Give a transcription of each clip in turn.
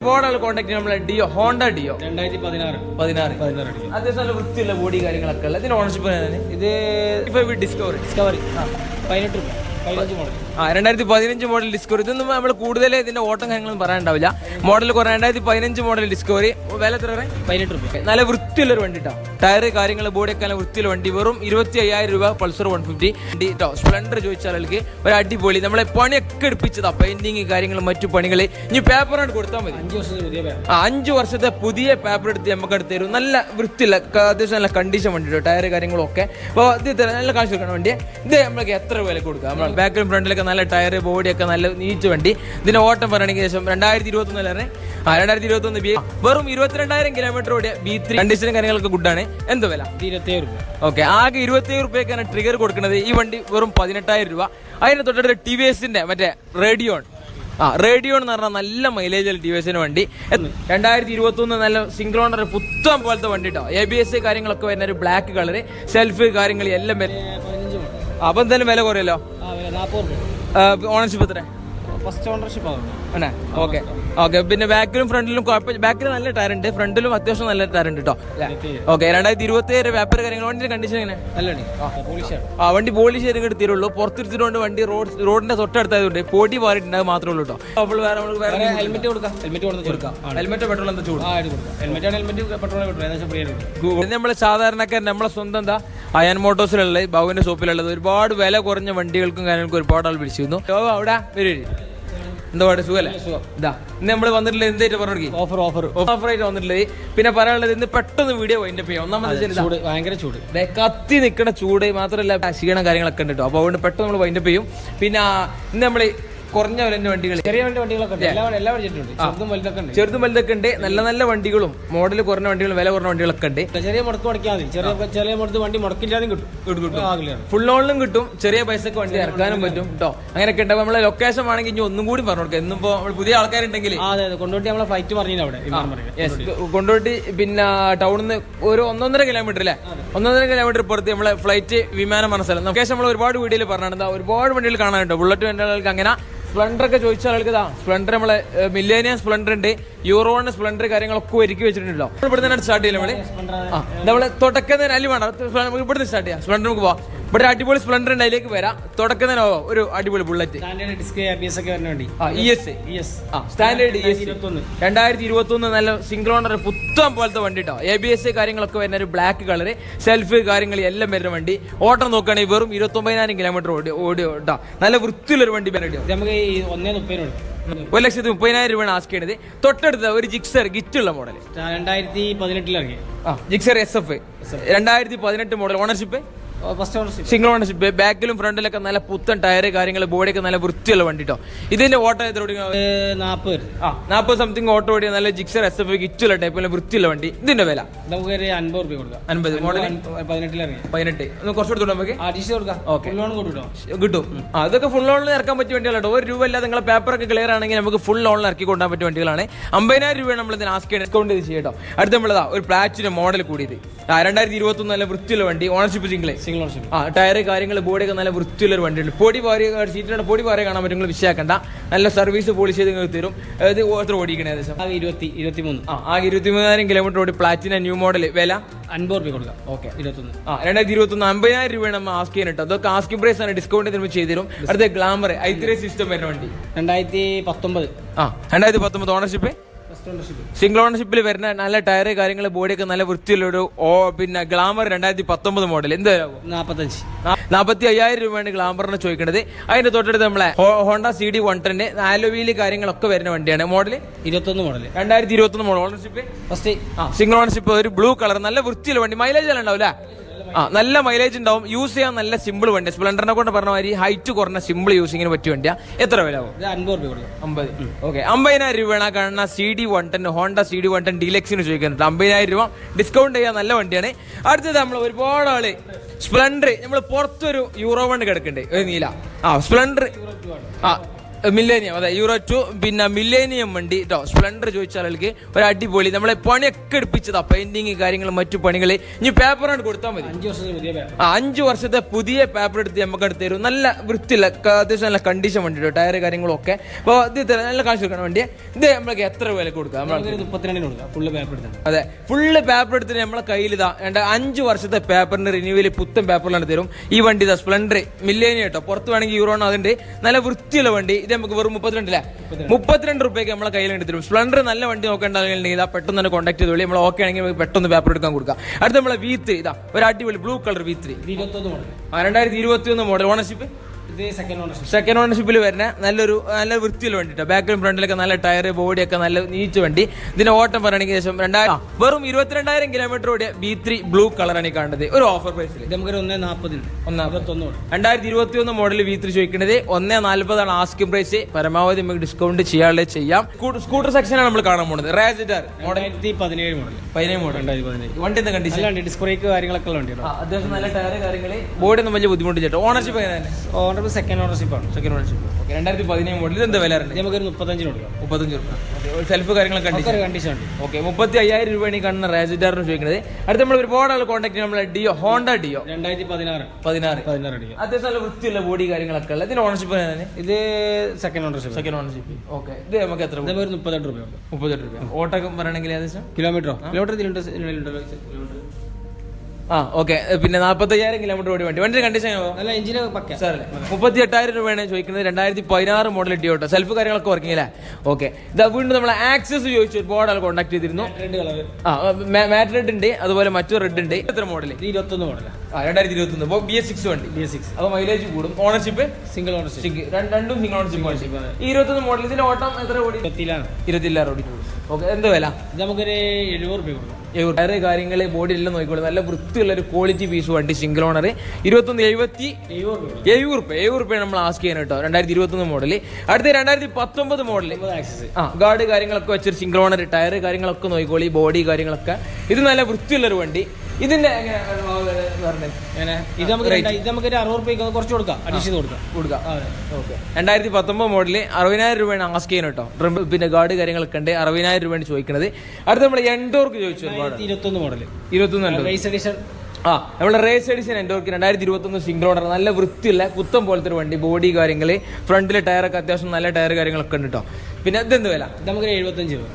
ആൾ contact നമ്മളെ Dio Honda Dio രണ്ടായിരത്തി പതിനാറ്. പതിനാറ് പതിനാറ് അത്യാവശ്യം നല്ല വൃത്തിയുള്ള ബോഡി കാര്യങ്ങളൊക്കെ ഉള്ള ഇതിന് ഓണർഷിപ്പ് ഇത് ഡിസ്കവറി ഡിസ്കവറി പതിനെട്ട് പതിനഞ്ച് മോഡൽ ആ രണ്ടായിരത്തി പതിനഞ്ച് മോഡൽ ഡിസ്കവറി ഇതൊന്നും നമ്മൾ കൂടുതൽ ഇതിന്റെ ഓട്ടം കാര്യങ്ങളും പറയാനുണ്ടാവില്ല. മോഡൽ കുറെ രണ്ടായിരത്തി പതിനഞ്ച് മോഡൽ ഡിസ്കവറി വില എത്ര പതിനെട്ട് രൂപ നല്ല വൃത്തിയുള്ള ഒരു വണ്ടി കേട്ടോ ടയർ കാര്യങ്ങൾ ഒക്കെ നല്ല വൃത്തിയുള്ള വണ്ടി. വെറും ഇരുപത്തി അയ്യായിരം രൂപ പൾസർ വൺ ഫിഫ്റ്റി വണ്ടി കേട്ടോ സ്പ്ലെൻഡർ ചോദിച്ചാൽ ആൾക്ക് ഒരു അടിപൊളി. നമ്മളെ പണിയൊക്കെ എടുപ്പിച്ചതാ. പെയിന്റിങ് കാര്യങ്ങളും മറ്റു പണികൾ ഇനി പേപ്പറാണ് കൊടുത്താൽ മതി. അഞ്ച് വർഷത്തെ പുതിയ പേര് ആ അഞ്ച് വർഷത്തെ പുതിയ പേപ്പർ എടുത്ത് നമുക്ക് എടുത്ത് തരും. നല്ല വൃത്തിയുള്ള അത്യാവശ്യം നല്ല കണ്ടീഷൻ വണ്ടി കേട്ടോ ടയർ കാര്യങ്ങളൊക്കെ. അപ്പോൾ ഇത് നല്ല കാശ് കൊടുക്കണം വണ്ടി ഇത് നമ്മൾക്ക് എത്ര വില കൊടുക്കാം? നമ്മൾ ബാക്കിലും ഫ്രണ്ടിലൊക്കെ നല്ല ടയർ ബോഡിയൊക്കെ നല്ല നീറ്റ് വണ്ടി. ഇതിന് ഓട്ടം പറയുകയാണെങ്കിൽ ശേഷം രണ്ടായിരത്തി ഇരുപത്തി ഒന്നിലാണ് ആ രണ്ടായിരത്തി ഇരുപത്തി ഒന്ന് ബി വെറും ഇരുപത്തിരണ്ടായിരം കിലോമീറ്റർ ഓടിയ ബി ത്രീ കണ്ടീഷനും കാര്യങ്ങളൊക്കെ ഗുഡാണ് എന്ത് വില? ഇരുപത്തേഴ് രൂപ. ഓക്കെ ആകെ ഇരുപത്തേഴ് റുപ്യക്കാണ് ട്രിഗർ കൊടുക്കുന്നത്. ഈ വണ്ടി വെറും പതിനെട്ടായിരം രൂപ. അതിന് തൊട്ടടുത്ത് ടി വി എസിന്റെ മറ്റേ റേഡിയോൺ ആ റേഡിയോ എന്ന് പറഞ്ഞാൽ നല്ല മൈലേജ് ടി വി എസിന് വണ്ടി. രണ്ടായിരത്തി ഇരുപത്തി ഒന്ന് നല്ല സിംഗിൾ ഓണർ പുത്തൻ പോലത്തെ വണ്ടി കേട്ടോ എ ബി എസ് കാര്യങ്ങളൊക്കെ വരുന്ന ഒരു ബ്ലാക്ക് കളർ സെൽഫ് കാര്യങ്ങൾ എല്ലാം വരും അപ്പൊ എന്തായാലും വില കുറയല്ലോ? നാൽപ്പത് ഓണർഷിപ്പ് എത്ര ഫസ്റ്റ് ഓണർഷിപ്പ് ആണ് അല്ലേ? ഓക്കെ. ഓക്കെ പിന്നെ ബാക്കിലും ഫ്രണ്ടിലും കുഴപ്പമില്ല ബാക്കിൽ നല്ല ടയർ ഉണ്ട്. ഫ്രണ്ടിലും അത്യാവശ്യം നല്ല ടയർ ഉണ്ട് കേട്ടോ ഓക്കെ രണ്ടായിരത്തി ഇരുപത്തി ഏഴ് പേപ്പർ കാര്യങ്ങൾ. വണ്ടിയുടെ കണ്ടീഷൻ എങ്ങനെ? ആ വണ്ടി പോളിഷ് ചെയ്ത് എടുത്തിരുള്ളൂ പുറത്തിരുത്തിട്ടുണ്ട് വണ്ടി റോഡ് റോഡിന്റെ തൊട്ടടുത്തായതുകൊണ്ട് പൊടി മാറിയിട്ടുണ്ട്. അത് മാത്രമേ ഉള്ളൂ കേട്ടോ അപ്പോൾ വേറെ നമുക്ക് വേറെ ഹെൽമെറ്റ് കൊടുക്കാം. ഹെൽമെറ്റ് കൊടുക്കാം. ഹെൽമെറ്റ് പെട്രോൾ എന്താ ചൂട്? ഹെൽമെറ്റ് ആണ് ഹെൽമെറ്റ് പെട്രോൾ ഇത് നമ്മളെ സാധാരണക്കാരൻ നമ്മളെ സ്വന്തം എന്താ അയൻ മോട്ടോസിലുള്ള ഭവന്റെ ഷോപ്പിലുള്ളത് ഒരുപാട് വില കുറഞ്ഞ വണ്ടികൾക്കും കാര്യങ്ങൾക്കും ഒരുപാട് ആൾ വിളിച്ചിരുന്നു ഓ അവിടെ വരും എന്താ പാട്? സുഖല്ലേ? ഇതാ ഇന്ന് നമ്മൾ വന്നിട്ടുള്ളത് എന്തായിട്ട് പറഞ്ഞു ഓഫർ ഓഫർ ഓഫർ ആയിട്ട് വന്നിട്ടുള്ളത്. പിന്നെ പറയാനുള്ളത് ഇന്ന് പെട്ടെന്ന് വീഡിയോ വൈൻഡപ്പ് ചെയ്യാം. ഒന്നാമത്. ചൂട് ഭയങ്കര ചൂട്. കത്തി നിൽക്കുന്ന ചൂട് മാത്രമല്ല ക്ഷീണം കാര്യങ്ങളൊക്കെ ഉണ്ട് കേട്ടോ. അപ്പോൾ അതുകൊണ്ട് പെട്ടെന്ന് നമ്മൾ വൈൻഡപ്പ് ചെയ്യും. പിന്നെ ഇന്ന് നമ്മൾ കുറഞ്ഞ വിലന്റെ വണ്ടികൾ ചെറിയ വണ്ടി വണ്ടികളൊക്കെ ഉണ്ട്. എല്ലാ എല്ലാ ബഡ്ജറ്റും ചെറുതും വലുതൊക്കെ ഉണ്ട്. ചെറുതും വലുതൊക്കെ ഉണ്ട്. നല്ല നല്ല വണ്ടികളും മോഡൽ കുറഞ്ഞ വണ്ടികളും വില കുറഞ്ഞ വണ്ടികളൊക്കെ ഉണ്ട്. ചെറിയ മുടക്ക് മുടക്കിയാൽ മതി. ചെറിയ ചെറിയ മുടത്ത് വണ്ടി മുടക്കില്ലാതെ കിട്ടും. കിട്ടും ഫുൾ ഓണിലും കിട്ടും. ചെറിയ പൈസക്ക് വണ്ടി ഇറക്കാനും പറ്റും. കേട്ടോ അങ്ങനെയൊക്കെ ഉണ്ട്. നമ്മളെ ലൊക്കേഷൻ ആണെങ്കിൽ ഇനി ഒന്നും കൂടി പറഞ്ഞു കൊടുക്കാം. ഇന്നിപ്പോ പുതിയ ആൾക്കാരുണ്ടെങ്കിൽ അതെ കൊണ്ടോട്ടി നമ്മളെ ഫ്ലൈറ്റ് പറഞ്ഞു അവിടെ. കൊണ്ടോട്ടി പിന്നെ ടൗണിൽ നിന്ന് ഒരു ഒന്നൊന്നര കിലോമീറ്റർ അല്ലേ ഒന്നൊന്നര കിലോമീറ്റർ പുറത്ത് നമ്മളെ ഫ്ലൈറ്റ് വിമാനം പറഞ്ഞ ലൊക്കേഷൻ നമ്മൾ ഒരുപാട് വീഡിയോയിൽ പറഞ്ഞിട്ടുണ്ട്. ഒരുപാട് വണ്ടികൾ കാണാനുണ്ട്. ബുള്ളറ്റ് വണ്ടികൾക്ക് അങ്ങനെ സ്പ്ലെൻഡർ ഒക്കെ ചോദിച്ച ആൾക്ക് ഇതാ സ്പ്ലണ്ടർ നമ്മളെ മില്ലേനിയം സ്പ്ലൻഡർ ഉണ്ട് യൂറോണ് സ്പ്ലൻഡർ കാര്യങ്ങളൊക്കെ ഒരുക്കി വെച്ചിട്ടുണ്ടല്ലോ. ഇവിടെ തന്നെ സ്റ്റാർട്ട് ചെയ്യില്ല നമ്മൾ. നമ്മൾ തന്നെ അല്ലി ഇവിടെ ഇവിടുന്ന് സ്റ്റാർട്ട് ചെയ്യാം. സ്പ്ലൻഡർ നമുക്ക് പോവാം. ഇവിടെ അടിപൊളി സ്പ്ലെൻഡർ ഉണ്ട് അതിലേക്ക് വരാം. തുടക്കുന്നതിനോ ഒരു അടിപൊളി ബുള്ളറ്റ് സ്റ്റാൻഡേർഡ് ഡിസ്ക് ഒക്കെ വരുന്ന വണ്ടി. ആ ഇ എസ് ആ സ്റ്റാൻഡേർഡ് ഇരുപത്തൊന്ന് രണ്ടായിരത്തി ഇരുപത്തി ഒന്ന് നല്ല സിംഗിൾ ഓണർ പുത്തൻ പോലത്തെ വണ്ടി കേട്ടോ എ ബി എസ് കാര്യങ്ങളൊക്കെ വരുന്ന ഒരു ബ്ലാക്ക് കളർ സെൽഫ് കാര്യങ്ങൾ എല്ലാം വരുന്ന വണ്ടി. ഓട്ടം നോക്കുകയാണെങ്കിൽ വെറും ഇരുപത്തൊമ്പതിനായിരം കിലോമീറ്റർ ഓടി ഓടി കേട്ടോ നല്ല വൃത്തിയുള്ളൊരു വണ്ടി വണ്ടി ഇത് നമുക്ക് ഈ ഒന്നേ ഒരു ലക്ഷത്തി മുപ്പതിനായിരം രൂപയാണ് ആസ്ക് ചെയ്യണത്. തൊട്ടടുത്ത ഒരു ജിക്സർ ഗിറ്റ് ഉള്ള മോഡൽ രണ്ടായിരത്തി പതിനെട്ടിൽ ഇറങ്ങി ആ ജിക്സർ എസ് എഫ് രണ്ടായിരത്തി പതിനെട്ട് മോഡൽ ഓണർഷിപ്പ് സിംഗിൾ ഓണർഷിപ്പ് ബാക്കിലും ഫ്രണ്ടിലൊക്കെ നല്ല പുത്തൻ ടയർ കാര്യങ്ങൾ ബോഡിയൊക്കെ നല്ല വൃത്തിയുള്ള വണ്ടി കേട്ടോ ഇതിന്റെ ഓട്ടോ എത്ര നാൽപ്പത് ആ നാൽപ്പത് സംതിങ് ഓട്ടോ ഓടിയ നല്ല ജിക്സർ എസ് എഫ് ഇച്ചുള്ള ടൈപ്പ് നല്ല വൃത്തിയുള്ള വണ്ടി. ഇതിന്റെ വില? നമുക്ക് ഒരു അൻപത് റുപ്യ കൊടുക്കാം. അൻപത്. മോഡൽ പതിനെട്ട്. ഒന്ന് കുറച്ച് കൊടുത്തു നമുക്ക്? കൊടുക്കാം. ലോൺ കിട്ടും. അതൊക്കെ ഫുൾ ലോണിൽ ഇറക്കാൻ പറ്റിയ വണ്ടികളാണ് ഒരു രൂപ അല്ലാതെ നിങ്ങളെ പേപ്പറൊക്കെ ക്ലിയർ ആണെങ്കിൽ നമുക്ക് ഫുൾ ലോണിൽ ഇറക്കി കൊണ്ടാൻ പറ്റിയ വണ്ടികളാണ്. അമ്പതിനായിരം രൂപ നമ്മൾ ഇതിന് ആസ്ക് ഡിസ്കൗണ്ട് ചെയ്ത് ചെയ്യട്ടോ അടുത്ത നമ്മളതാ ഒരു പ്ലാറ്റിന് മോഡൽ കൂടിയത്. രണ്ടായിരത്തി ഇരുപത്തൊന്ന് നല്ല വൃത്തിയുള്ള വണ്ടി. ഓണർഷിപ്പ് സിംഗിൾ സിംഗിൾ ഓണർഷിപ്പ് ആ ടയർ കാര്യങ്ങൾ ബോഡിയൊക്കെ നല്ല വൃത്തിയുള്ള ഒരു വണ്ടിയുണ്ട്. പൊടി പാറി സീറ്റിലുള്ള പൊടി പാറി കാണാൻ പറ്റും നിങ്ങൾ വിഷയാക്കണ്ട നല്ല സർവീസ് പോളിഷ് ചെയ്ത് നിങ്ങൾക്ക് തരും. ഇത് ഓർത്തർ ഓടിക്കണേ ഏകദേശം? ആ ഇരുപത്തി ഇരുപത്തി മൂന്ന് ആ ഇരുപത്തി മൂന്നായിരം കിലോമീറ്റർ ഓടി പ്ലാറ്റിന ന്യൂ മോഡൽ വില? അൻപത് രൂപ കൊടുക്കാം. ഓക്കെ ഇരുപത്തൊന്ന്. ആ രണ്ടായിരത്തി ഇരുപത്തി ഒന്ന് അമ്പതിനായിരം രൂപയാണ് നമ്മൾ ആസ്ക് ചെയ്യുന്നത് അതൊക്കെ ആസ്കി പ്രൈസ് ആണ് ഡിസ്കൗണ്ട് തരുമ്പോൾ ചെയ്തു തരും അടുത്ത ഗ്ലാമർ ഐത്രി സിസ്റ്റം വരുന്ന വണ്ടി. രണ്ടായിരത്തി പത്തൊമ്പത്. ആ രണ്ടായിരത്തി പത്തൊമ്പത് ഓണർഷിപ്പ് സിംഗിൾ ഓണർഷിപ്പിൽ വരുന്ന നല്ല ടയർ കാര്യങ്ങൾ ബോഡിയൊക്കെ നല്ല വൃത്തിയുള്ള ഒരു ഓ പിന്നെ ഗ്ലാമർ രണ്ടായിരത്തി പത്തൊമ്പത് മോഡൽ എന്ത് നാൽപ്പത്തഞ്ച് നാൽപ്പത്തി അയ്യായിരം രൂപയാണ് ഗ്ലാമറിന് ചോദിക്കുന്നത് അതിന്റെ തൊട്ടടുത്ത് നമ്മളെ ഹോണ്ട സി ഡി വൺ ടെന്റെ ആലോവീൽ കാര്യങ്ങളൊക്കെ വരുന്ന വണ്ടിയാണ്. മോഡൽ ഇരുപത്തൊന്ന് മോഡൽ രണ്ടായിരത്തി ഇരുപത്തി ഒന്ന് മോഡൽ ഓണർഷിപ്പ് ഫസ്റ്റ് ആ സിംഗിൾ ഓണർഷിപ്പ് ഒരു ബ്ലൂ കളർ നല്ല വൃത്തിയുള്ള വണ്ടി. മൈലേജ് എല്ലാം ഉണ്ടാവില്ല ആ നല്ല മൈലേജ് ഉണ്ടാവും. യൂസ് ചെയ്യാൻ നല്ല സിമ്പിൾ വണ്ടി. സ്പ്ലെൻഡറിനെ കൊണ്ട് പറഞ്ഞ മാതിരി ഹൈറ്റ് കുറഞ്ഞ സിമ്പിൾ യൂസിങ്ങിന് പറ്റിയ വണ്ടിയാ. എത്ര വില ആവും? അൻപത് അമ്പത് ഓക്കെ അമ്പതിനായിരം രൂപയാണ് ആ കാണുന്ന C D one ten Honda C D one ten ഡീലക്സിന് ചോദിക്കുന്നുണ്ട്. അമ്പതിനായിരം രൂപ ഡിസ്കൗണ്ട് ചെയ്യാൻ നല്ല വണ്ടിയാണ്. അടുത്തത് നമ്മൾ ഒരുപാട് ആൾ സ്പ്ലെൻഡർ നമ്മൾ പുറത്തൊരു യൂറോ വണ്ടി കിടക്കണ്ടേ. ഒരു നീല. ആ സ്പ്ലെൻഡർ ആ മില്ലേനിയം അതെ യൂറോ ടു പിന്നെ മില്ലേനിയം വണ്ടി കേട്ടോ സ്പ്ലെൻഡർ ചോദിച്ചാൽ എനിക്ക് ഒരു അടിപൊളി നമ്മളെ പണിയൊക്കെ എടുപ്പിച്ചതാ. പെയിന്റിങ് കാര്യങ്ങൾ മറ്റു പണികൾ ഇനി പേപ്പറാണ് കൊടുത്താൽ മതി. ആ അഞ്ച് വർഷത്തെ പുതിയ പേപ്പർ എടുത്ത് നമുക്ക് എടുത്ത് തരും. നല്ല വൃത്തിയുള്ള അത്യാവശ്യം നല്ല കണ്ടീഷൻ വണ്ടി കേട്ടോ ടയർ കാര്യങ്ങളും ഒക്കെ അപ്പോൾ ഇത് തരാം. നല്ല കാശ് കൊടുക്കണം വണ്ടി ഇത് നമ്മൾക്ക് എത്ര വില കൊടുക്കാം? അതെ. ഫുള്ള് പേപ്പർ എടുത്തിട്ട് നമ്മളെ കയ്യിൽ ഇതാ. അഞ്ച് വർഷത്തെ പേപ്പറിന്റെ റിന്യൂവൽ പുത്തൻ പേപ്പറിലാണ് തരും. ഈ വണ്ടി ഇതാ സ്പ്ലെൻഡർ മില്ലേനി കേട്ടോ പുറത്ത് വേണമെങ്കിൽ യൂറോണോ അതിന്റെ നല്ല വൃത്തിയുള്ള വണ്ടി. ഇത് നമുക്ക് വെറും മുപ്പത്തിരണ്ടില്ല? മുപ്പത്തിരണ്ട് റുപ്യക്ക് നമ്മളെ കയ്യിൽ എടുത്തിരും സ്പ്ലെൻഡർ നല്ല വണ്ടി നോക്കേണ്ടതെങ്കിൽ ഇതാ പെട്ടെന്ന് തന്നെ കോൺടാക്ട് ചെയ്തോളി നമ്മൾ ഓക്കെ ആണെങ്കിൽ നമുക്ക് പെട്ടെന്ന് പേപ്പർ എടുക്കാൻ കൊടുക്കാം. അടുത്ത നമ്മളെ വി ത്രീ ഇതാ ഒരു അടിപൊളി ബ്ലൂ കളർ വി ത്രീ ഇരുപത്തൊന്ന് മോഡൽ രണ്ടായിരത്തി ഇരുപത്തി ഒന്ന് model ownership second ownership second ഓണർഷിപ്പിൽ വരുന്ന നല്ലൊരു നല്ല വൃത്തിയുള്ള വേണ്ടിട്ടോ. ബാക്കിലും ഫ്രണ്ടിലൊക്കെ നല്ല ടയർ ബോഡി ഒക്കെ നല്ല നീച്ച് വണ്ടി. ഇതിന്റെ ഓട്ടം പറയുകയാണെങ്കിൽ ശേഷം രണ്ടായിരം വെറും ഇരുപത്തിരണ്ടായിരം കിലോമീറ്റർ ഓടിയ ബി ത്രീ ബ്ലൂ കളറാണ് ഈ കാണുന്നത്. ഒരു ഓഫർ പ്രൈസിൽ നമുക്ക് ഒന്നേ നാൽപ്പതിന് ഒന്നാം രണ്ടായിരത്തി ഇരുപത്തി ഒന്ന് മോഡൽ വി ത്രീ ചോദിക്കുന്നത് ഒന്നേ നാല്പതാണ് ആസ്കിംഗ് പ്രൈസ് പരമാവധി നമുക്ക് ഡിസ്കൗണ്ട് ചെയ്യാതെ ചെയ്യാം. സ്കൂട്ടർ സെക്ഷൻ ആണ് നമ്മൾ കാണാൻ പോകുന്നത്. റാജിറ്റാർ മോഡൽ പതിനേഴ് മോഡൽ പതിനേഴ് മോഡൽ രണ്ടായിരത്തി പതിനേഴ് വണ്ടി എന്താ കണ്ടീഷൻ ഡിസ്ക് ബ്രേക്ക് കാര്യങ്ങളൊക്കെ വണ്ടിയാണ് അത്യാവശ്യം നല്ല ടയർ കാര്യങ്ങൾ ബോഡി ഒന്നും വലിയ ബുദ്ധിമുട്ട് ചേട്ടോ ഓണർഷിപ്പ് എങ്ങനെ തന്നെ സെക്കൻഡ് സെക്കൻഡ് ഓണർഷിപ്പാണ് സെക്കൻഡ് ഓണർഷിപ്പ് ഓക്കെ രണ്ടായിരത്തി പതിനേഴ് മോഡൽ ഇത് എന്താ വില നമുക്കൊരു മുപ്പത്തഞ്ചിന് കൊടുക്കാം. മുപ്പത്തഞ്ച് രൂപ സെൽഫ് കാര്യങ്ങളൊക്കെ കണ്ടീഷൻ കണ്ടീഷൻ ഉണ്ട്. ഓക്കെ മുപ്പത്തി അയ്യായിരം രൂപയാണ് ഈ കാണുന്ന റാജിറ്റാറിന് ചോദിക്കുന്നത് അടുത്ത നമ്മൾ ഒരുപാട് ആൾ കോൺടാക്ട് നമ്മളെ ഡിയോ ഹോണ്ട ഡിയോ രണ്ടായിരത്തി പതിനാറ്. പതിനാറ്. പതിനാറ് ഡിയോ അത്യാവശ്യം നല്ല വൃത്തിയുള്ള ബോഡി കാര്യങ്ങളൊക്കെ ഉള്ളത് ഇതിന് ഓണർഷിപ്പ് ഇത് second ownership second ownership okay ഇത് നമുക്ക് എത്ര ഒരു മുപ്പത്തെട്ട് രൂപ കൊടുക്കാം മുപ്പത്തെട്ട് രൂപ. ഓട്ടൊക്കെ പറയണമെങ്കിൽ ഏകദേശം? കിലോമീറ്ററോ കിലോമീറ്റർ ആ ഓക്കെ പിന്നെ നാൽപ്പത്തി അയ്യായിരം കിലോമീറ്റർ ഓടി വണ്ടി. വണ്ടിയുടെ കണ്ടീഷൻ നല്ല എഞ്ചിന് പക്ക. സാറല്ലേ മുപ്പത്തി എട്ടായിരം രൂപയാണ് ചോദിക്കുന്നത്. രണ്ടായിരത്തി പതിനാറ് മോഡൽ ഡിയോട്ടോ സെൽഫ് കാര്യങ്ങളൊക്കെ വർക്കിംഗ് അല്ലേ? ഓക്കെ ഇതാ വീണ്ടും നമ്മൾ ആക്സസ് ചോദിച്ചു ഒരുപാട് ആൾ കോൺടാക്ട് ചെയ്തിരുന്നു. ആ മാറ്റ് റെഡ് ഉണ്ട് അതുപോലെ മറ്റു റെഡ് ഉണ്ട്. എത്ര മോഡൽ ഇരുപത്തൊന്ന് മോഡൽ ആ. രണ്ടായിരത്തി ഇരുപത്തി ഒന്ന് ബി എസ് സിക്സ് വണ്ടി. ബി എസ് സിക്സ് അപ്പോൾ മൈലേജ് കൂടും. ഓണർഷിപ്പ് സിംഗിൾ ഓണർഷിപ്പ് രണ്ടും സിംഗിൾ ഓണർഷിപ്പ് ഈ ഇരുപത്തൊന്ന് മോഡൽ ഇതിൽ ഓട്ടം എത്ര ഓടി? ഇരുപത്തിലാണ് ഇരുപത്തില്ലാറ് ഓടി. ഓക്കെ എന്ത് വില? നമുക്കൊരു എഴുപത് രൂപ കൊടുക്കാം. കാര്യങ്ങളെ ബോഡി എല്ലാം നോക്കിക്കോളൂ. നല്ല വൃത്തിയുള്ള ഒരു ക്വാളിറ്റി പീസ് വണ്ടി സിംഗിൾ ഓണർ ഇരുപത്തൊന്ന് എഴുപത്തി എഴുപത് റുപ്യ എഴുപത് റുപ്യ നമ്മൾ ആസ്ക് ചെയ്യാൻ കേട്ടോ. രണ്ടായിരത്തി ഇരുപത്തൊന്ന് മോഡൽ അടുത്ത രണ്ടായിരത്തി പത്തൊമ്പത് മോഡൽ ആക്സസ് ആ ഗാർഡ് കാര്യങ്ങളൊക്കെ വെച്ചൊരു സിംഗിൾ ഓണർ ടയർ കാര്യങ്ങളൊക്കെ നോക്കിക്കോളി ബോഡി കാര്യങ്ങളൊക്കെ. ഇത് നല്ല വൃത്തിയുള്ളൊരു വണ്ടി. ഇതിന്റെ ഇത് നമുക്ക് ഇത് നമുക്ക് ഒരു അറുപത് രൂപയ്ക്ക് കുറച്ച് കൊടുക്കാം. അഡീഷണൽ കൊടുക്കാം. കൊടുക്കാം. ഓക്കെ. രണ്ടായിരത്തി പത്തൊമ്പത് മോഡൽ അറുപതിനായിരം രൂപയാണ് ആസ്ക് ചെയ്യുന്നത് കേട്ടോ ഡ്രം പിന്നെ ഗാർഡ് കാര്യങ്ങളൊക്കെ ഉണ്ട്. അറുപതിനായിരം രൂപയാണ് ചോദിക്കുന്നത് അടുത്ത നമ്മൾ എൻഡോർക്ക് ചോദിച്ചു ഒരുപാട്. ഇരുപത്തൊന്ന് മോഡൽ ഇരുപത്തൊന്ന് ആ നമ്മുടെ റേസ് എഡിഷൻ എൻഡോർക്ക് രണ്ടായിരത്തി ഇരുപത്തൊന്ന് സിംഗിൾ ഓർഡർ നല്ല വൃത്തിയുള്ള കുത്തം പോലത്തെ ഒരു വണ്ടി. ബോഡി കാര്യങ്ങൾ ഫ്രണ്ടിലെ ടയറൊക്കെ അത്യാവശ്യം നല്ല ടയർ കാര്യങ്ങളൊക്കെ ഉണ്ട് കേട്ടോ പിന്നെ ഇതെന്ത് വില? ഇത് നമുക്ക് എഴുപത്തഞ്ച് രൂപ.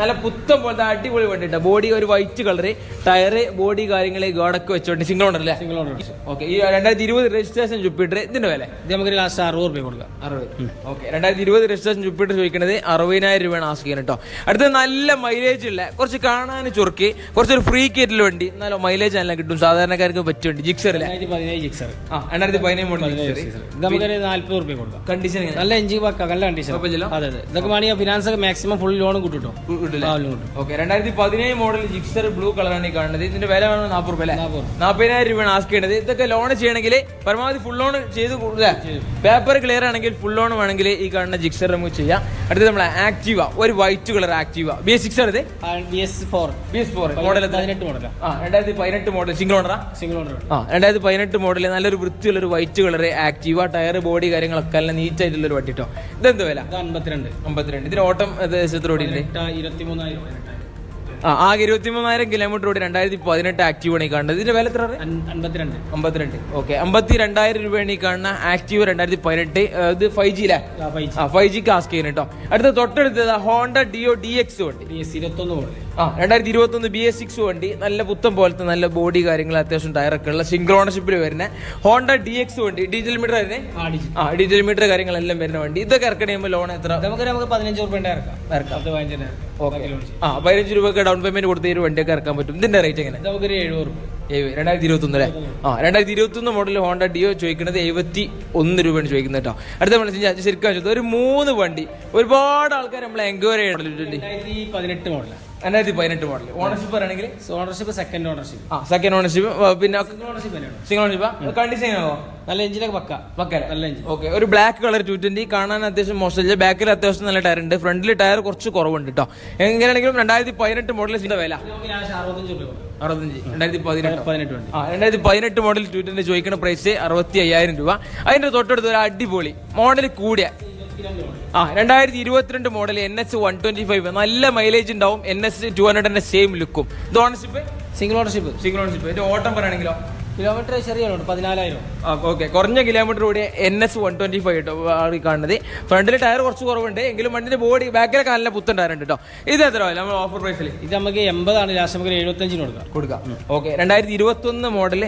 നല്ല പുത്തം പോലത്തെ അടിപൊളി വണ്ടി ബോഡി ഒരു വൈറ്റ് കളറ് ടയർ ബോഡി കാര്യങ്ങൾ ഗോഡൊക്കെ വെച്ചോണ്ട് സിംഗിൾ ഓണർ അല്ലേ സിംഗിൾ ഓണർ ഓക്കെ ഈ രണ്ടായിരത്തി ഇരുപത് രജിസ്ട്രേഷൻ ചുപ്പിട്ട് ഇതിന്റെ വില? ഇത് നമുക്ക് ലാസ്റ്റ് അറുപത് രൂപ കൊടുക്കാം. അറുപത്. ഓക്കെ രണ്ടായിരത്തി ഇരുപത് രജിസ്ട്രേഷൻ ചുപ്പിട്ട് ചോദിക്കുന്നത് അറുപതിനായിരം രൂപയാണ് ആസ്ക് ചെയ്യുന്നത് കേട്ടോ അടുത്ത നല്ല മൈലേജ് ഉള്ള കുറച്ച് കാണാൻ ചുരുക്കി കുറച്ചൊരു ഫ്രീ കേറ്റിൽ വണ്ടി. നല്ല മൈലേജ് എല്ലാം കിട്ടും. സാധാരണക്കാർക്ക് പറ്റിയ വണ്ടി. ജിക്സർ അല്ലേ രണ്ടായിരത്തി പതിനേഴ് ജിക്സർ ആ രണ്ടായിരത്തി പതിനേഴ് മോഡൽ ഇത് നമുക്കൊരു നാല്പത് രൂപ കൊടുക്കാം. കണ്ടീഷൻ നല്ല എഞ്ചിൻ നല്ല കണ്ടീഷൻ അതെ അതെ. ഇതൊക്കെ വേണമെങ്കിൽ ഫിനാൻസ് മാക്സിമം ഫുൾ ലോൺ കിട്ടും. ഓക്കെ രണ്ടായിരത്തി പതിനേഴ് മോഡൽ ജിക്സർ ബ്ലൂ കളറാണ് ഈ കാണുന്നത്. ഇതിന്റെ വില വേണം? നാൽപ്പത് രൂപ. നാൽപ്പതിനായിരം രൂപയാണ് ആസ്ക് ചെയ്യുന്നത്. ഇതൊക്കെ ലോൺ ചെയ്യണമെങ്കിൽ പരമാവധി ഫുൾ ലോൺ ചെയ്ത് പേപ്പർ ക്ലിയർ ആണെങ്കിൽ ഫുൾ ലോൺ വേണമെങ്കിൽ ഈ കാണുന്ന ജിക്സർ നമുക്ക് ചെയ്യാം. അടുത്തത് നമ്മളെ ആക്റ്റീവ ഒരു white colour Activa B S six ആണ് ഇത് B S four B S four model പതിനെട്ട് മോഡൽ ആ. രണ്ടായിരത്തി പതിനെട്ട് മോഡൽ സിംഗിൾ ഓണറാ സിംഗിൾ ഓണർ ആ രണ്ടായിരത്തി പതിനെട്ട് മോഡൽ നല്ലൊരു വൃത്തിയുള്ള ഒരു white colour Activa tyre body കാര്യങ്ങളൊക്കെ നല്ല നീറ്റ് ആയിട്ടുള്ള ഒരു വട്ടിട്ടോ. ഇതെന്ത് വില? അമ്പത്തിരണ്ട് അമ്പത്തിരണ്ട്. ഇതിന് ഓട്ടം എത്ര ഓടിയില്ലേ ഇരുപത്തി മൂന്നായിരം ആ ആകെ ഇരുപത്തി മൂവായിരം കിലോമീറ്റർ ഓടി രണ്ടായിരത്തി പതിനെട്ട് ആക്റ്റീവ് ആണ് ഈ കാണുന്നത്. ഇതിന്റെ വില എത്ര അമ്പത്തിരണ്ട് അമ്പത്തിരണ്ട് ഓക്കെ അമ്പത്തി രണ്ടായിരം രൂപയാണ് ഈ കാണുന്ന ആക്റ്റീവ് രണ്ടായിരത്തി പതിനെട്ട് ഇത് ഫൈവ് ജി അല്ലേ ആ, ഫൈവ് ജി കാസ്ക് ചെയ്യുന്നു കേട്ടോ അടുത്ത തൊട്ടടുത്തത് ഹോണ്ട ഡിഒ ഡി എക്സ് വണ്ടി. ബി എസ് ഇരുപത്തൊന്ന് ആ രണ്ടായിരത്തി ഇരുപത്തി ഒന്ന് ബി എസ് സിക്സ് വണ്ടി. നല്ല പുത്തം പോലത്തെ നല്ല ബോഡി കാര്യങ്ങൾ അത്യാവശ്യം ടയറൊക്കെ ഉള്ള സിംഗിൾ ഓണർഷിപ്പിൽ വരുന്ന ഹോണ്ട ഡി എക്സ് വണ്ടി. ഡീസൽ മീറ്റർ വരുന്നത് ആ ഡീസൽ മീറ്റർ കാര്യങ്ങളെല്ലാം വരുന്ന വണ്ടി. ഇതൊക്കെ ഇറക്കണ ചെയ്യുമ്പോൾ ലോൺ എത്ര? നമുക്ക് നമുക്ക് പതിനഞ്ച് രൂപ ഇറക്കാം. ഇറക്കാം. ഓക്കെ ആ പതിനഞ്ച് രൂപയൊക്കെ ഡൗൺ പേയ്മെന്റ് കൊടുത്ത് ഒരു വണ്ടിയൊക്കെ ഇറക്കാൻ പറ്റും. ഇതിന്റെ റേറ്റ് എങ്ങനെ? നമുക്കൊരു എഴുപത് റുപ്യ രണ്ടായിരത്തി ഇരുപത്തി ഒന്ന് അല്ലേ ആ രണ്ടായിരത്തി ഇരുപത്തി ഒന്ന് മോഡൽ ഹോണ്ട ഡിയോ ചോദിക്കുന്നത് എഴുപത്തി ഒന്ന് രൂപയാണ് ചോദിക്കുന്നത് കേട്ടോ. അടുത്ത മനസ്സിൽ ശരിക്കും ഒരു മൂന്ന് വണ്ടി. ഒരുപാട് ആൾക്കാർ നമ്മളെ എൻക്വയറി ചെയ്യണം പതിനെട്ട് മോഡലാണ് രണ്ടായിരത്തി പതിനെട്ട് മോഡൽ ഓണർഷിപ്പ് പറയുകയാണെങ്കിൽ ഓണർഷിപ്പ് സെക്കൻഡ് ഓണർഷിപ്പ് ആ സെക്കൻഡ് ഓണർഷിപ്പ് പിന്നെ single ownership single ownership condition ആണോ നല്ല എഞ്ചിനൊക്കെ പക്ക. പക്ക നല്ല എഞ്ചിൻ ഓക്കെ ഒരു ബ്ലാക്ക് കളർ ടു ട്വന്റി കാണാൻ അത്യാവശ്യം മോശമില്ല ബാക്കിൽ അത്യാവശ്യം നല്ല ടയർ ഉണ്ട്. ഫ്രണ്ടിൽ ടയർ കുറച്ച് കുറവുണ്ട് കേട്ടോ എങ്ങനെയാണെങ്കിലും രണ്ടായിരത്തി പതിനെട്ട് മോഡൽ ഇതിന്റെ വില അറുപത്തഞ്ച് രണ്ടായിരത്തി പതിനെട്ട് ആ രണ്ടായിരത്തി പതിനെട്ട് മോഡൽ ടു ട്വന്റി ചോദിക്കുന്ന പ്രൈസ് അറുപത്തി അയ്യായിരം രൂപ. അതിന്റെ തൊട്ടടുത്ത് ഒരു അടിപൊളി മോഡൽ കൂടിയ ആ രണ്ടായിരത്തി ഇരുപത്തിരണ്ട് model N S one twenty five നല്ല മൈലേജ് ഉണ്ടാവും. എൻ എസ് ടു ഹൺഡ്രഡിന്റെ സെയിം ലുക്കും ഇത് ownership single ownership single ownership ഇത് ഓട്ടം പറയുകയാണെങ്കിലോ കിലോമീറ്റർ ചെറിയ പതിനാലായിരം. ഓക്കെ. കുറഞ്ഞ കിലോമീറ്റർ കൂടി N S one twenty five കേട്ടോ ആണ് കാണുന്നത്. ഫ്രണ്ടിൽ ടയർ കുറച്ച് കുറവുണ്ട്. എങ്കിലും വണ്ടിന്റെ ബോഡി ബാക്കിലെ കാലിലെ പുത്തൻ ടയർ ഉണ്ട് കേട്ടോ ഇത് എത്ര നമ്മൾ ഓഫർ പ്രൈസിൽ ഇത് നമുക്ക് എൺപതാണ്. ലാസ്റ്റ് നമുക്ക് എഴുപത്തഞ്ചിന് കൊടുക്കാം. കൊടുക്കാം. ഓക്കെ. രണ്ടായിരത്തി ഇരുപത്തി ഒന്ന് മോഡൽ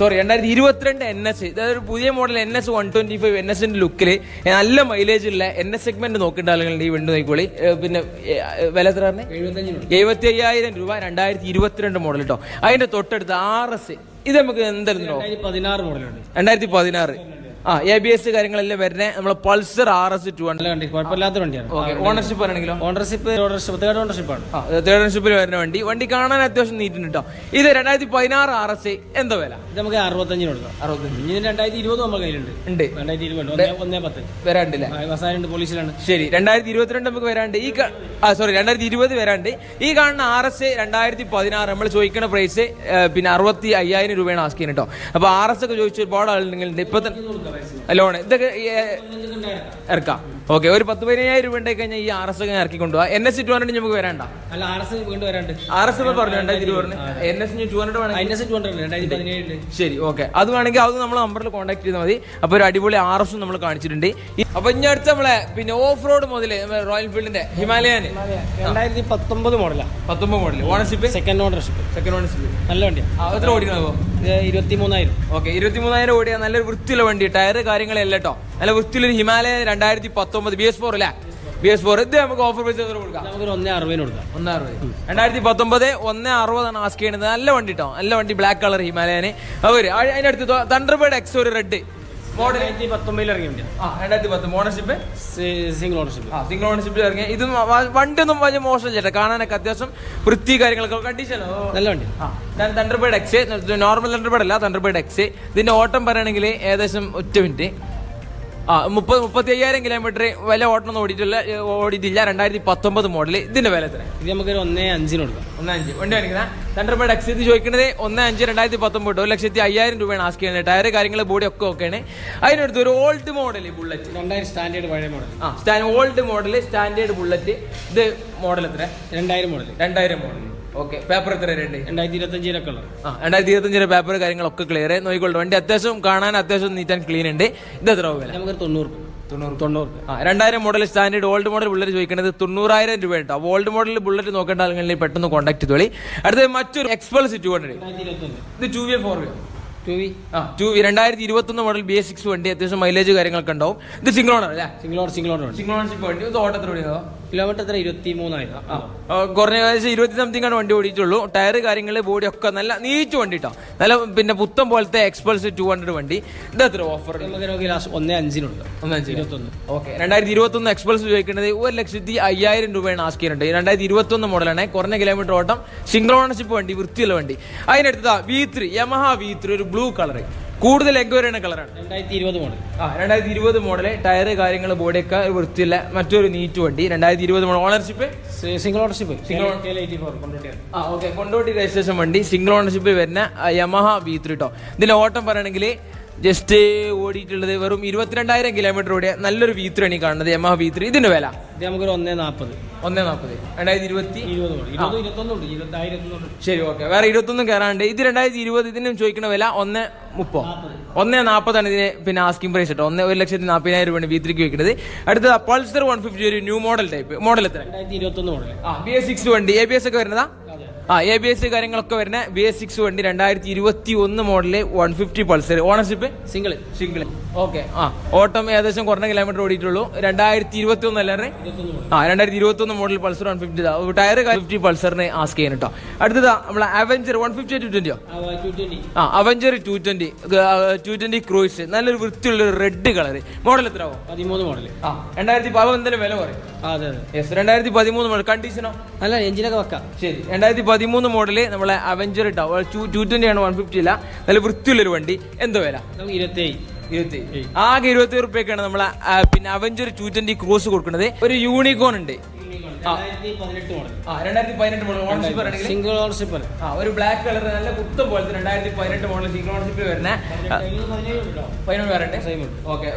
സോറി രണ്ടായിരത്തി ഇരുപത്തിരണ്ട് എൻ എസ് ഇതൊരു പുതിയ model N S one twenty five N എസിന്റെ ലുക്കിൽ നല്ല മൈലേജ് ഉള്ള എൻ എസ് സെഗ്മെന്റ് നോക്കേണ്ട ആളുകളുണ്ട് ഈ വണ്ടി നോക്കിക്കോളി. പിന്നെ വില എത്ര എഴുപത്തി അയ്യായിരം രൂപ രണ്ടായിരത്തി ഇരുപത്തിരണ്ട് മോഡൽ കേട്ടോ അതിന്റെ തൊട്ടടുത്ത് ആർ എസ് ഇത് നമുക്ക് എന്തായിരുന്നു രണ്ടായിരത്തി പതിനാറ് രണ്ടായിരത്തി പതിനാറ്. ആ എ ബി എസ് കാര്യങ്ങളെല്ലാം വരുന്നത് നമ്മൾ പൾസർ ആർ എസ് ടു ആണ്. വണ്ടി കുഴപ്പമില്ലാത്ത വണ്ടിയാണ്. ഓണർഷിപ്പ് ആണെങ്കിലോ? ഓണർഷിപ്പ് ഓണർഷിപ്പ് തേർഡ് ഓണർഷിപ്പ് ആണ്. തേർഡ് ഓണർഷിപ്പിൽ വരുന്ന വണ്ടി. വണ്ടി കാണാൻ അത്യാവശ്യം നീറ്റുണ്ട് കേട്ടോ ഇത് രണ്ടായിരത്തി പതിനാറ് ആർ എസ് എന്താ വില? ഇത് നമുക്ക് അറുപത്തഞ്ചിന് കൊടുക്കാം. അറുപത്തഞ്ച്. ഇനി രണ്ടായിരത്തി ഇരുപത് നമ്മുടെ കയ്യിലുണ്ട്. ഉണ്ട്. രണ്ടായിരത്തി ഇരുപത് ഒന്നേ പത്ത്. വരാണ്ടില്ല? വസാനുണ്ട് പോലീസിലാണ്. ശരി രണ്ടായിരത്തി ഇരുപത്തിരണ്ട് നമുക്ക് വരാണ്ട്. ഈ ആ സോറി രണ്ടായിരത്തി ഇരുപത് വരാണ്ട്. ഈ കാണുന്ന ആർ എസ് രണ്ടായിരത്തി പതിനാറ് നമ്മൾ ചോദിക്കുന്ന പ്രൈസ് പിന്നെ അറുപത്തി അയ്യായിരം രൂപയാണ് ആസ്കിന് കേട്ടോ അപ്പൊ ആർ എസ് ഒക്കെ ചോദിച്ച ഒരുപാട് ആളുണ്ടെങ്കിൽ ഇപ്പൊ തന്നെ ലോൺ ഇതൊക്കെ ഇറക്കാം. ഓക്കെ ഒരു പത്ത് പതിനയ്യായിരം രൂപ ഉണ്ടായി കഴിഞ്ഞാൽ ഈ ആർ എസ് ഒക്കെ ഇറക്കി കൊണ്ടുപോകാം എൻ എസ് ടു ഹൺഡ്രഡ് നമുക്ക് വരാണ്ട അല്ല ആർ എസ് വീണ്ടും വരാണ്ട് ആർ എസ് പറഞ്ഞു രണ്ടായിരത്തി ഇരുപത് എൻ എസ് ടു ഹൺഡ്രഡ് വേണം എൻ എസ് ടു ഹൺഡ്രഡ് രണ്ടായിരത്തി പതിനേഴിൽ ശരി ഓക്കെ. അത് വേണമെങ്കിൽ അത് നമ്മൾ നമ്പറിൽ കോൺടാക്ട് ചെയ്താൽ മതി. അപ്പോൾ ഒരു അടിപൊളി ആർ എസും നമ്മൾ കാണിച്ചിട്ടുണ്ട്. അപ്പൊ ഇനി അടുത്ത നമ്മളെ പിന്നെ ഓഫ് റോഡ് മുതൽ റോയൽ ഫീൽഡിന്റെ ഹിമാലയൻ. രണ്ടായിരത്തി പത്തൊമ്പത് മോഡലാണ് പത്തൊമ്പത് model ownership second ownership second ownership നല്ല വണ്ടി എത്ര ഓടിക്കണോ ഇരുപത്തി മൂന്നായിരം ഓക്കെ ഇരുപത്തി മൂന്നായിരം ഓടിയാൽ നല്ലൊരു വൃത്തിയുള്ള വണ്ടി ടയർ കാര്യങ്ങളെല്ലാം കേട്ടോ നല്ല വൃത്തിയുള്ള ഹിമാലയ രണ്ടായിരത്തി പത്തൊമ്പത് ബി എസ് ഫോർ അല്ലേ? ബി എസ് ഫോർ ഇത് നമുക്ക് ഓഫർ പ്രൈസ് കൊടുക്കാം? നമുക്കൊരു ഒന്നേ അറുപതിന് കൊടുക്കാം. ഒന്ന് അറുപത്. രണ്ടായിരത്തി പത്തൊമ്പത് ഒന്ന് അറുപതാണ് ആസ്ക് ചെയ്യുന്നത്. നല്ല വണ്ടി കേട്ടോ നല്ല വണ്ടി ബ്ലാക്ക് കളർ ഹിമാലയന്. അവർ അതിന്റെ അടുത്ത് തണ്ടർബേർഡ് എക്സ് ഒരു red model ownership single ownership single ഓണർഷിപ്പിൽ ഇറങ്ങിയ. ഇത് വണ്ടി ഒന്നും വലിയ മോശമില്ല ചേട്ടാ. കാണാനൊക്കെ അത്യാവശ്യം വൃത്തി കാര്യങ്ങളൊക്കെ കണ്ടീഷനോ നല്ല വണ്ടി. ആ തണ്ടർബേർഡ് എക്സ് നോർമൽ തണ്ടർബേഡ് അല്ല തണ്ടർബേഡ് എക്സ് ഇതിന്റെ ഓട്ടം പറയുകയാണെങ്കിൽ ഏകദേശം ഒറ്റ മിനിറ്റ് ആ മുപ്പത് മുപ്പത്തി അയ്യായിരം കിലോമീറ്റർ വില ഓട്ടണം ഓടിയിട്ടില്ല ഓടിയിട്ടില്ല. രണ്ടായിരത്തി പത്തൊമ്പത് മോഡൽ ഇതിന്റെ വില എത്ര ഇത് നമുക്കൊരു ഒന്നേ അഞ്ചിന് കൊടുക്കാം. ഒന്നേ അഞ്ച്. വണ്ടി കാണിക്കുന്ന? തണ്ടർബേർഡ് എക്സ് ഇത് ചോദിക്കുന്നത് ഒന്ന് അഞ്ച് രണ്ടായിരത്തി പത്തൊമ്പത് ഒരു ലക്ഷത്തി അയ്യായിരം രൂപയാണ് ആസ്ക് ചെയ്യുന്നത്. ടയർ കാര്യങ്ങൾ ബോഡി ഒക്കെ ഓക്കെയാണ് അതിനടുത്ത് ഒരു ഓൾഡ് മോഡൽ ബുള്ളറ്റ് രണ്ടായിരം സ്റ്റാൻഡേർഡ് പഴയ മോഡൽ ആ stand old model standard bullet ഇത് മോഡൽ എത്ര രണ്ടായിരം മോഡൽ രണ്ടായിരം മോഡൽ ഓക്കെ പേപ്പർ എത്ര രണ്ട് രണ്ടായിരത്തി ഇരുപത്തഞ്ചിലൊക്കെ കളർ ആ രണ്ടായിരത്തി ഇരുപത്തഞ്ചിലെ പേപ്പർ കാര്യങ്ങളൊക്കെ ക്ലിയർ നോക്കിക്കോളൂ വണ്ടി അത്യാവശ്യം കാണാൻ അത്യാവശ്യം നീറ്റാൻ ആൻഡ് ക്ലീൻ ഉണ്ട്. ഇത് എത്ര വില? നമുക്ക് തൊണ്ണൂറ് രൂപ തൊണ്ണൂറ് തൊണ്ണൂറ് ആ രണ്ടായിരം model standard old model bullet ചോദിക്കുന്നത് തൊണ്ണൂറായിരം രൂപ കേട്ടോ. ഓൾഡ് മോഡൽ ബുള്ളറ്റ് നോക്കേണ്ട ആളുകളിൽ പെട്ടെന്ന് കോൺടാക്ട് ചെയ്തോളി. അടുത്ത മറ്റൊരു എക്സ്പൾസ് ടു ഹൺഡ്രഡ് രണ്ടായിരത്തി ഇരുപത്തൊന്ന് ഇത് two V four V two V ആ ടു വി രണ്ടായിരത്തി ഇരുപത്തൊന്ന് മോഡൽ ബി എസ് സിക്സ് വണ്ടി അത്യാവശ്യം മൈലേജ് കാര്യങ്ങളൊക്കെ ഉണ്ടാവും. ഇത് സിംഗിൾ ഓണർ അല്ലേ? സിംഗിൾ ഓണർ സിംഗിൾ ഓണർ വണ്ടി. സിംഗിൾ ഓണർഷിപ്പ് വണ്ടി. ഇത് ഓട്ടത്തിൽ ഓടിയോ കിലോമീറ്റർ എത്ര ഇരുപത്തി മൂന്നായിരുന്നു കുറഞ്ഞ ഏകദേശം ഇരുപത്തി സംതിങ് ആണ് വണ്ടി ഓടിയിട്ടുള്ളൂ. ടയർ കാര്യങ്ങൾ ബോഡി ഒക്കെ നല്ല നീറ്റ് വണ്ടി കേട്ടോ നല്ല പിന്നെ പുത്തം പോലത്തെ എക്സ്പൾസ് ടു ഹൺഡ്രഡ് വണ്ടി. ഇത് എത്ര ഓഫർ ഒന്നേ അഞ്ചിനുണ്ട്. ഇരുപത്തൊന്ന്. ഓക്കെ. രണ്ടായിരത്തി ഇരുപത്തി ഒന്ന് എക്സ്പൾസ് ചോദിക്കുന്നത് ഒരു ലക്ഷത്തി അയ്യായിരം രൂപയാണ് ആസ്ക് ചെയ്യുന്നുണ്ട് രണ്ടായിരത്തി ഇരുപത്തി ഒന്ന് മോഡലാണ് കുറഞ്ഞ കിലോമീറ്റർ ഓട്ടം സിംഗിൾ ഓണർഷിപ്പ് വണ്ടി വൃത്തിയുള്ള വണ്ടി. അതിനടുത്തതാ V three Yamaha V three ഒരു ബ്ലൂ കളർ കൂടുതൽ ചെയ്യുന്ന കളറാണ് രണ്ടായിരത്തി ഇരുപത് മോഡൽ ആ രണ്ടായിരത്തി ഇരുപത് മോഡൽ ടയർ കാര്യങ്ങൾ ബോഡിയൊക്കെ വൃത്തിയില്ല മറ്റൊരു നീറ്റ് വണ്ടി. രണ്ടായിരത്തി ഇരുപത് model ownership single ownership single ആ ഓക്കെ കൊണ്ടോട്ടി രജിസ്ട്രേഷൻ വണ്ടി. സിംഗിൾ ഓണർഷിപ്പ് വരുന്ന യമഹ വി ത്രീ കേട്ടോ ഇതിന്റെ ഓട്ടം പറയുകയാണെങ്കിൽ ജസ്റ്റ് ഓടിയിട്ടുള്ളത് വെറും ഇരുപത്തിരണ്ടായിരം കിലോമീറ്റർ ഓടിയ നല്ലൊരു വി ത്രീ ആണ് ഈ കാണുന്നത് യമഹ വി ത്രീ ഇതിന്റെ വില? ഇത് നമുക്കൊരു ഒന്നേ നാൽപ്പത് ഒന്നേ നാൽപ്പത് രണ്ടായിരത്തി ഇരുപത്തി ശരി ഓക്കെ വേറെ ഇരുപത്തൊന്നും കയറാണ്ട് ഇത് രണ്ടായിരത്തി ഇരുപത് ഇതിനും ചോദിക്കുന്ന വില ഒന്ന് മുപ്പോ ഒന്നേ നാൽപ്പതാണ് ഇതിന് പിന്നെ ആസ്കിംഗ് പ്രൈസ് കേട്ടോ ഒന്ന് ഒരു ലക്ഷത്തി നാൽപ്പതിനായിരം രൂപയാണ് വി ത്രീക്ക് വെക്കുന്നത് അടുത്തത് പൾസർ വൺ ഫിഫ്റ്റി ഒരു ന്യൂ മോഡൽ ടൈപ്പ് മോഡൽ എത്ര? രണ്ടായിരത്തി ഇരുപത്തൊന്ന് മോഡൽ ആ ബി എസ് സിക്സ് വണ്ടി. എ ബി എസ് ഒക്കെ വരുന്നതാ? ആ എ ബി എസ് കാര്യങ്ങളൊക്കെ വരുന്ന ബി എസ് സിക്സ് വണ്ടി രണ്ടായിരത്തി ഇരുപത്തി ഒന്ന് model one fifty Pulsar. Ownership? Single single okay ആ ഓട്ടം ഏകദേശം കുറഞ്ഞ കിലോമീറ്റർ ഓടിയിട്ടുള്ളൂ. രണ്ടായിരത്തി ഇരുപത്തി ഒന്ന് അല്ലേ ആ രണ്ടായിരത്തി ഇരുപത്തി ഒന്ന് model Pulsar one fifty tyre fifty പൾസറിനെ ask ചെയ്യാൻ കേട്ടോ അടുത്തതാ നമ്മളെ അവഞ്ചർ വൺ ഫിഫ്റ്റി ടു ട്വന്റിയോ ആ Avenger two twenty two twenty cruise നല്ലൊരു വൃത്തിയുള്ള റെഡ് കളർ മോഡൽ എത്ര ആവും പതിമൂന്ന് മോഡൽ ആ രണ്ടായിരത്തി പതിനൊന്നിന്റെ എന്തായാലും വില പറയും യെസ് രണ്ടായിരത്തി പതിമൂന്ന് മോഡൽ കണ്ടീഷനോ അല്ല എഞ്ചിനൊക്കെ വെക്കാം. ശരി രണ്ടായിരത്തി പതിമൂന്ന് മോഡൽ നമ്മളെ അവഞ്ചർ ഇട്ടോ? ടു ട്വന്റി ആണ് വൺ ഫിഫ്റ്റി അല്ല നല്ല വൃത്തിയുള്ളൊരു വണ്ടി. എന്തോ വില? നമുക്ക് ഇരുപത്തി ആകെ ഇരുപത്തി റുപ്യക്കാണ് നമ്മളെ പിന്നെ അവഞ്ചർ ടു ട്വന്റി ക്രൂസ് കൊടുക്കുന്നത്. ഒരു യൂണിക്കോൺ ഉണ്ട്. സിംഗിൾ ഓണർഷിപ്പ് ഒരു ബ്ലാക്ക് കളർ നല്ല കുത്തം പോലത്തെ രണ്ടായിരത്തി പതിനെട്ട് മോഡൽ സിംഗിൾ ഓണർഷിപ്പിൽ വരുന്ന. പതിനൊന്ന് വേറെ ഓക്കെ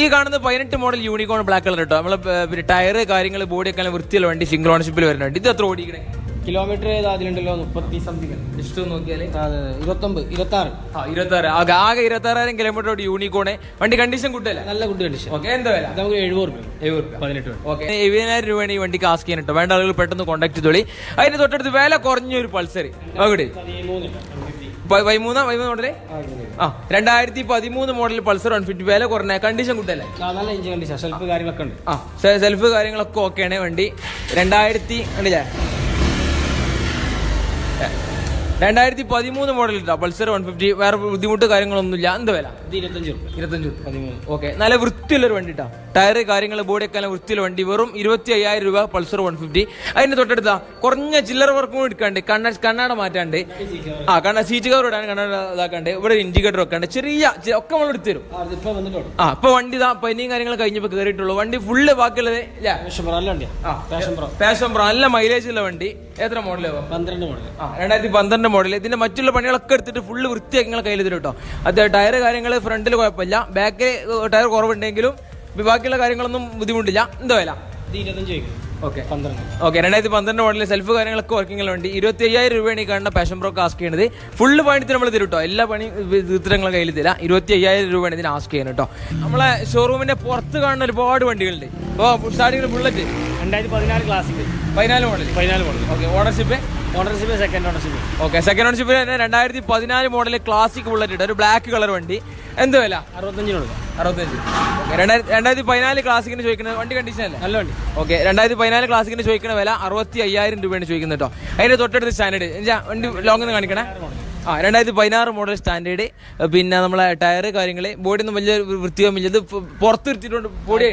ഈ കാണുന്ന പതിനെട്ട് മോഡൽ യൂണിക്കോൺ ബ്ലാക്ക് കളർ കേട്ടോ നമ്മളെ ടയർ കാര്യങ്ങൾ ബോഡി ഒക്കെ വൃത്തിയുള്ള വണ്ടി സിംഗിൾ ഓണർഷിപ്പിൽ വരുന്നുണ്ട് ഇത് എത്ര ഓടിക്കണേ കിലോമീറ്റർ അതിലുണ്ടല്ലോ? മുപ്പത്തി സംതിങ് ജസ്റ്റ് നോക്കിയാൽ നോക്കിയാൽ? അതെ ഇരുപത്തൊമ്പത് ഇരുപത്തി ആറ് ആ ഇരുപത്തി ആറ് ആകെ ആകെ ഇരുപത്തി ആറായിരം കിലോമീറ്റർ ഓടി യൂണിക്കോണ് വണ്ടി കണ്ടീഷൻ കൂട്ടല്ല നല്ല ഗുഡ് കണ്ടീഷൻ ഓക്കെ എന്താ വില? നമുക്ക് എഴുപത് റുപ്യ എഴുപത് രൂപ പതിനെട്ട് രൂപ ഓക്കെ എഴുപതിനായിരം രൂപയാണ് ഈ വണ്ടിക്ക് ആസ്ക് ചെയ്യാൻ കേട്ടോ വേണ്ട ആളുകൾ പെട്ടെന്ന് കോൺടാക്ട് ചെയ്തോളി. അതിന് തൊട്ടടുത്ത് വില കുറഞ്ഞ ഒരു പൾസർ അവിടെ പതിമൂന്ന് പതിമൂന്നാ പതിമൂന്ന് മോഡൽ ആ രണ്ടായിരത്തി പതിമൂന്ന് മോഡൽ പൾസർ വൺ ഫിഫ്റ്റി വില കുറഞ്ഞ കണ്ടീഷൻ കൂട്ടല്ലേ നല്ല എഞ്ചിൻ കണ്ടീഷൻ സെൽഫ് കാര്യങ്ങളൊക്കെ ഉണ്ട്. ആ സെൽഫ് കാര്യങ്ങളൊക്കെ ഓക്കെയാണ് വണ്ടി. രണ്ടായിരത്തി കണ്ടില്ലേ? രണ്ടായിരത്തി പതിമൂന്ന് മോഡൽ ഇട്ടാ പൾസർ വൺ ഫിഫ്റ്റി വേറെ ബുദ്ധിമുട്ട് കാര്യങ്ങളൊന്നുമില്ല. എന്ത് വില? ഇരുപത്തഞ്ച് ഇരുപത്തഞ്ച് രൂപ പതിമൂന്ന്. ഓക്കെ നല്ല വൃത്തിയുള്ളൊരു വണ്ടി ഇട്ടാ ടയർ കാര്യങ്ങൾ ബോഡിയൊക്കെ നല്ല വൃത്തിയുള്ള വണ്ടി. വെറും ഇരുപത്തി അയ്യായിരം രൂപ പൾസർ വൺ ഫിഫ്റ്റി അതിന്റെ തൊട്ടടുത്താ കുറഞ്ഞ ചില്ലറ വർക്കും എടുക്കാണ്ട് കണ്ണ കണ്ണാട മാറ്റാണ്ട്. ആ കണ്ണ സീറ്റ് കവർ ഇടാൻ കണ്ണാട ഇതാക്കാണ്ട്. ഇവിടെ ഇൻഡിക്കേറ്റർ ഒക്കെ ചെറിയ ഒക്കെ നമ്മൾ എടുത്തു തരും. ആ ഇപ്പൊ വണ്ടി ഇതാ പനിയും കാര്യങ്ങൾ കഴിഞ്ഞപ്പോ കയറിയിട്ടുള്ളൂ വണ്ടി ഫുള്ള് ബാക്കിയുള്ളത് പാഷൻ പ്രോ നല്ല മൈലേജ് ഉള്ള വണ്ടി. എത്ര മോഡൽ പന്ത്രണ്ട് മോഡൽ ആ രണ്ടായിരത്തി പന്ത്രണ്ട് മോഡൽ ഇതിന്റെ മറ്റുള്ള പണികളൊക്കെ എടുത്തിട്ട് ഫുള്ള് വൃത്തിയാക്കി നിങ്ങളെ കയ്യിൽ തരും കേട്ടോ അത് ടയർ കാര്യങ്ങൾ ഫ്രണ്ടിൽ കുഴപ്പമില്ല ബാക്കിൽ ടയർ കുറവുണ്ടെങ്കിലും ബാക്കിയുള്ള കാര്യങ്ങളൊന്നും ബുദ്ധിമുട്ടില്ല. എന്താ വില? ഇരുപത്തഞ്ച് ഓക്കെ. രണ്ടായിരത്തി പന്ത്രണ്ട് മോഡലിൽ സെൽഫ് കാര്യങ്ങളൊക്കെ വർക്കിംഗ് വേണ്ടി ഇരുപത്തി അയ്യായിരം രൂപയാണ് ഈ കാണുന്ന പാഷൻ പ്രോ ആസ്ക് ചെയ്യുന്നത്. ഫുള്ള് പണിത്തിന് നമ്മൾ തരും കേട്ടോ എല്ലാ പണി തീർത്തങ്ങളെ കയ്യിൽ തരാം ഇരുപത്തി അയ്യായിരം രൂപയാണ് ഇതിന് ആസ്ക് ചെയ്യുന്നത് കേട്ടോ. നമ്മളെ ഷോറൂമിന്റെ പുറത്ത് കാണുന്ന ഒരുപാട് വണ്ടികളുണ്ട്. ഇപ്പോൾ സ്റ്റാർട്ടിങ്ങിൽ ബുള്ളറ്റ് രണ്ടായിരത്തി പതിനാല് ക്ലാസിക് പതിനാല് മോഡൽ പതിനാല് model okay ownership ownership second ownership okay second ഓണർഷിപ്പിൽ തന്നെ രണ്ടായിരത്തി പതിനാല് മോഡൽ ക്ലാസിക് ബുള്ളറ്റ് ഇട്ട് ഒരു ബ്ലാക്ക് കളർ വണ്ടി. എന്ത് വില? അറുപത്തഞ്ചിന് കൊടുക്കാം. അറുപത്തഞ്ച്. ഓക്കെ രണ്ടായിരത്തി രണ്ടായിരത്തി പതിനാല് ക്ലാസിക്കിന് ചോദിക്കുന്നത് വണ്ടി കണ്ടീഷൻ അല്ലേ? നല്ല വണ്ടി. ഓക്കെ രണ്ടായിരത്തി പതിനാല് ക്ലാസിക്കിന് ചോദിക്കുന്ന വില അറുപത്തി അയ്യായിരം രൂപയാണ് ചോദിക്കുന്നത് കേട്ടോ അതിന്റെ തൊട്ടടുത്ത് സ്റ്റാൻഡേർഡ് എന്താ വണ്ടി ലോങ് ഒന്ന് കാണിക്കണേ. ആ രണ്ടായിരത്തി പതിനാറ് മോഡൽ സ്റ്റാൻഡേർഡ് പിന്നെ നമ്മളെ ടയർ കാര്യങ്ങൾ ബോഡി ഒന്നും വലിയ വൃത്തിയോ ഇത് പുറത്ത് ഇരുത്തിയിട്ടുണ്ട് ബോഡി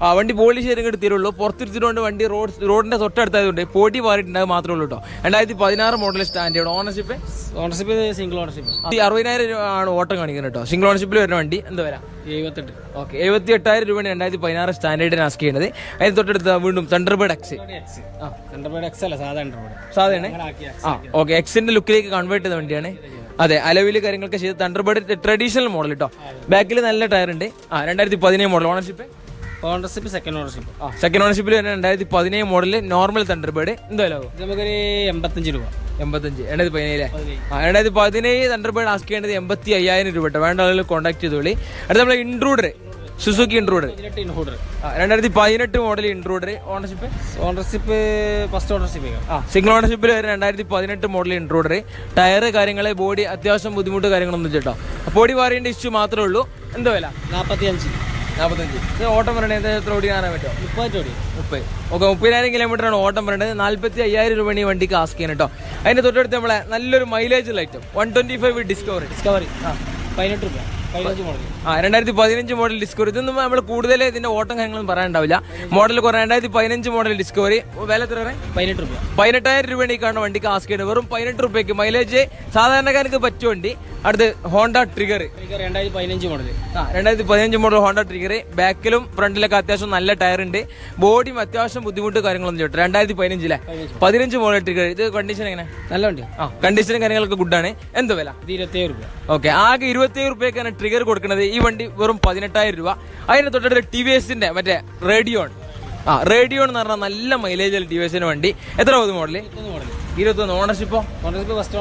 ആ വണ്ടി പോളിഷ് ചെയ്ത് എടുത്തിട്ടുള്ളൂ പുറത്തിരുത്തിട്ടുണ്ട് വണ്ടി റോഡ് റോഡിന്റെ തൊട്ടടുത്തായതുകൊണ്ട് പൊടി മാറിയിട്ടുണ്ടാകും മാത്രമേ ഉള്ളൂ കേട്ടോ രണ്ടായിരത്തി പതിനാറ് model standard ownership ownership single ownership അറുപതിനായിരം രൂപ ആണ് ഓട്ടം കാണിക്കുന്നത് കേട്ടോ സിംഗിൾ ഓണർഷിപ്പിൽ വരുന്ന വണ്ടി. എന്താ വരാം? എഴുപത്തെട്ട്. ഓക്കെ എഴുപത്തി എട്ടായിരം രൂപയാണ് രണ്ടായിരത്തി പതിനാറ് സ്റ്റാൻഡേർഡിന് ആസ്ക് ചെയ്യുന്നത് അതിന് തൊട്ടടുത്ത് വീണ്ടും തണ്ടർബേഡ് എക്സ് തണ്ടർബേഡ് എക്സ് അല്ല സാധാരണ സാധാരണ ആ ഓക്കെ എക്സിന്റെ ലുക്കിലേക്ക് കൺവേർട്ട് ചെയ്ത വണ്ടിയാണ്. അതെ അലവിൽ കാര്യങ്ങളൊക്കെ ചെയ്ത് തണ്ടർബേഡ് ട്രഡീഷണൽ മോഡൽ കേട്ടോ ബാക്കിൽ നല്ല ടയർ ഉണ്ട്. ആ രണ്ടായിരത്തി പതിനേഴ് model ownership ownership second ownership second ഓണർഷിപ്പിൽ തന്നെ രണ്ടായിരത്തി പതിനേഴ് മോഡൽ നോർമൽ തണ്ടർബേർഡ് എന്തായാലും ഇത് നമുക്കൊരു എൺപത്തഞ്ച് രൂപ. എൺപത്തഞ്ച് രണ്ടായിരത്തി പതിനേഴ് ആ രണ്ടായിരത്തി പതിനേഴ് തണ്ടർബേർഡ് ആസ്ക് ചെയ്യേണ്ടത് എൺപത്തി അയ്യായിരം രൂപ വേണ്ട ആളുകൾ കോൺടാക്ട് ചെയ്തോളി. അടുത്ത നമ്മളെ ഇൻട്രൂഡർ സുസുക്കി ഇൻട്രൂഡർ രണ്ടായിരത്തി പതിനെട്ട് model Intruder ownership ownership first ownership ആ സിംഗിൾ ഓണർഷിപ്പിൽ വരെ രണ്ടായിരത്തി പതിനെട്ട് മോഡൽ ഇൻട്രൂഡർ ടയർ കാര്യങ്ങൾ ബോഡി അത്യാവശ്യം ബുദ്ധിമുട്ട് കാര്യങ്ങളൊന്നും ചേട്ടോ ബോഡി വാറിയന്റെ ഇഷ്യൂ മാത്രമേ ഉള്ളൂ. എന്താ വില? നാൽപ്പത്തി അഞ്ച് നാൽപ്പത്തഞ്ച് ഇത് ഓട്ടം പറയണത് എത്ര ഓടി കാണാൻ പറ്റുമോ മുപ്പത് ഓടി. മുപ്പത്. ഓക്കെ മുപ്പതിനായിരം കിലോമീറ്റർ ആണ് ഓട്ടം പറയേണ്ടത് നാല്പത്തി അയ്യായിരം രൂപയാണ് ഈ വണ്ടിക്ക് ആസ്ക് ചെയ്യണം കേട്ടോ. അതിന്റെ തൊട്ടടുത്ത് നമ്മളെ നല്ലൊരു മൈലേജ് ഉള്ള item one twenty five Discovery Discovery പതിനെട്ട് രൂപ. പതിനഞ്ച് മോഡൽ ആ രണ്ടായിരത്തി പതിനഞ്ച് മോഡൽ ഡിസ്കവറി ഇതൊന്നും നമ്മൾ കൂടുതൽ ഇതിന്റെ ഓട്ടം കാര്യങ്ങളും പറയാനുണ്ടാവില്ല. മോഡൽ കുറേ രണ്ടായിരത്തി പതിനഞ്ച് മോഡൽ ഡിസ്കവറി വില എത്ര പതിനെട്ട് രൂപ. പതിനെട്ടായിരം രൂപയാണ് ഈ കാണുന്ന വണ്ടിക്ക് ആസ്കേഡ് വെറും പതിനെട്ട് രൂപയ്ക്ക് മൈലേജ് സാധാരണക്കാർക്ക് പറ്റിയ വണ്ടി. അടുത്ത് ഹോണ്ട ട്രിഗർ ട്രിഗർ രണ്ടായിരത്തി പതിനഞ്ച് മോഡൽ ആ രണ്ടായിരത്തി പതിനഞ്ച് മോഡൽ ഹോണ്ട ട്രിഗർ ബാക്കിലും ഫ്രണ്ടിലൊക്കെ അത്യാവശ്യം നല്ല ടയർ ഉണ്ട്. ബോഡിയും അത്യാവശ്യം ബുദ്ധിമുട്ട് കാര്യങ്ങളൊന്നും ചോട്ടെ രണ്ടായിരത്തി പതിനഞ്ചിലെ പതിനഞ്ച്. മോഡൽ ട്രിഗർ ഇത് കണ്ടീഷൻ എങ്ങനെ? നല്ല വണ്ടി. ആ കണ്ടീഷനും കാര്യങ്ങളൊക്കെ ഗുഡാണ് എന്ത് വില? ഇരുപത്തിയേഴ് രൂപ. ഓക്കെ ആകെ ഇരുപത്തിയേഴ് റുപ്യക്കാണ് ട്രിഗർ കൊടുക്കുന്നത്. ഈ വണ്ടി വെറും പതിനെട്ടായിരം രൂപ. അതിന് തൊട്ടടുത്ത് ടി വി എസിന്റെ മറ്റേ റേഡിയോൺ. ആ റേഡിയോൺ എന്ന് പറഞ്ഞാൽ നല്ല മൈലേജ് ടി വി എസിന്റെ വണ്ടി. എത്ര പോകുന്നു മോഡൽ ഇരുപത്തൊന്ന് മോഡൽ ഇരുപത്തൊന്ന് ഓണർഷിപ്പോ ഓണർഷിപ്പ് ഫസ്റ്റ്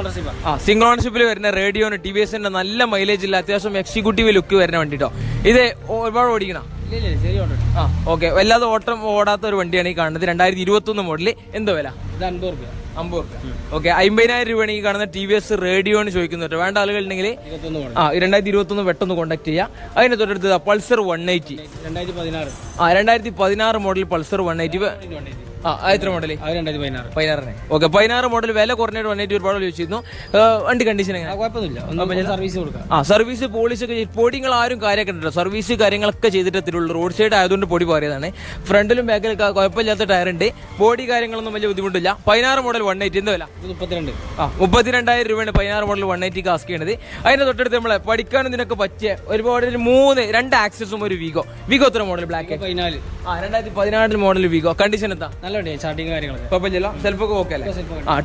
ആ. സിംഗിൾ ഓണർഷിപ്പിൽ വരുന്ന റേഡിയോന് ടി വി എസിന്റെ നല്ല മൈലേജ് ഇല്ല. അത്യാവശ്യം എക്സിക്യൂട്ടീവ് ലുക്ക് വരുന്ന വണ്ടി കേട്ടോ ഇത് ഒരുപാട് ഓടിക്കണം? ആ ഓക്കെ വല്ലാതെ ഓട്ടം ഓടാത്ത ഒരു വണ്ടിയാണ് ഈ കാണുന്നത്. രണ്ടായിരത്തി ഇരുപത്തൊന്ന് മോഡൽ എന്തോ വില? ഇത് അൻപത് രൂപ അമ്പത് ഓക്കെ അമ്പതിനായിരം രൂപയാണ് ഈ കാണുന്ന ടി വി എസ് റേഡിയോ ആണ് ചോദിക്കുന്നത് വേണ്ട ആളുകൾ ഉണ്ടെങ്കിൽ ഇരുപത്തൊന്ന് മോഡൽ ആ രണ്ടായിരത്തി ഇരുപത്തൊന്ന് പെട്ടെന്ന് കോൺടാക്ട് ചെയ്യാം. അതിന് തൊട്ടടുത്ത് പൾസർ വൺ എയ്റ്റി ആ രണ്ടായിരത്തി പതിനാറ് മോഡൽ പൾസർ വൺ എയ്റ്റി ആ അത് എത്ര മോഡൽ അത് രണ്ടായിരത്തി പതിനാറ്. പതിനാറിന്. ഓക്കെ പതിനാറ് മോഡൽ വില കുറഞ്ഞിട്ട് വന്നിട്ട് ഒരുപാട് ചോദിച്ചിരുന്നു വണ്ടി കണ്ടീഷൻ എങ്ങനെ? കുഴപ്പമൊന്നുമില്ല. സർവീസ് കൊടുക്കാം. ആ സർവീസ് പോളിഷ് ഒക്കെ പൊടിങ്ങൾ ആരും കാര്യമൊക്കെ ഉണ്ടല്ലോ സർവീസ് കാര്യങ്ങളൊക്കെ ചെയ്തിട്ടുള്ളൂ റോഡ് സൈഡ് ആയതുകൊണ്ട് പൊടി പറയുന്നതാണ് ഫ്രണ്ടിലും ബാക്കിലൊക്കെ കുഴപ്പമില്ലാത്ത ടയർ ഉണ്ട്. ബോഡി കാര്യങ്ങളൊന്നും വലിയ ബുദ്ധിമുട്ടില്ല. പതിനാറ് മോഡൽ വൺ എയ്റ്റി എന്താ വില മുപ്പത്തിരണ്ട്. ആ മുപ്പത്തിരണ്ടായിരം രൂപയാണ് പതിനാറ് മോഡൽ വൺ എയ്റ്റി കാസ്ക് ചെയ്യണത്. അതിന്റെ തൊട്ടടുത്ത് നമ്മളെ പഠിക്കാനും ഇതിനൊക്കെ പറ്റിയ ഒരുപാട് മൂന്ന് രണ്ട് ആക്സസും ഒരു വീഗോ വീഗോ എത്ര മോഡൽ ബ്ലാക്ക് പതിനാല്. ആ രണ്ടായിരത്തി പതിനാറിൽ മോഡൽ വീഗോ കണ്ടീഷൻ എന്താ? സെൽഫൊക്കെ ഓക്കെ അല്ലേ? ആ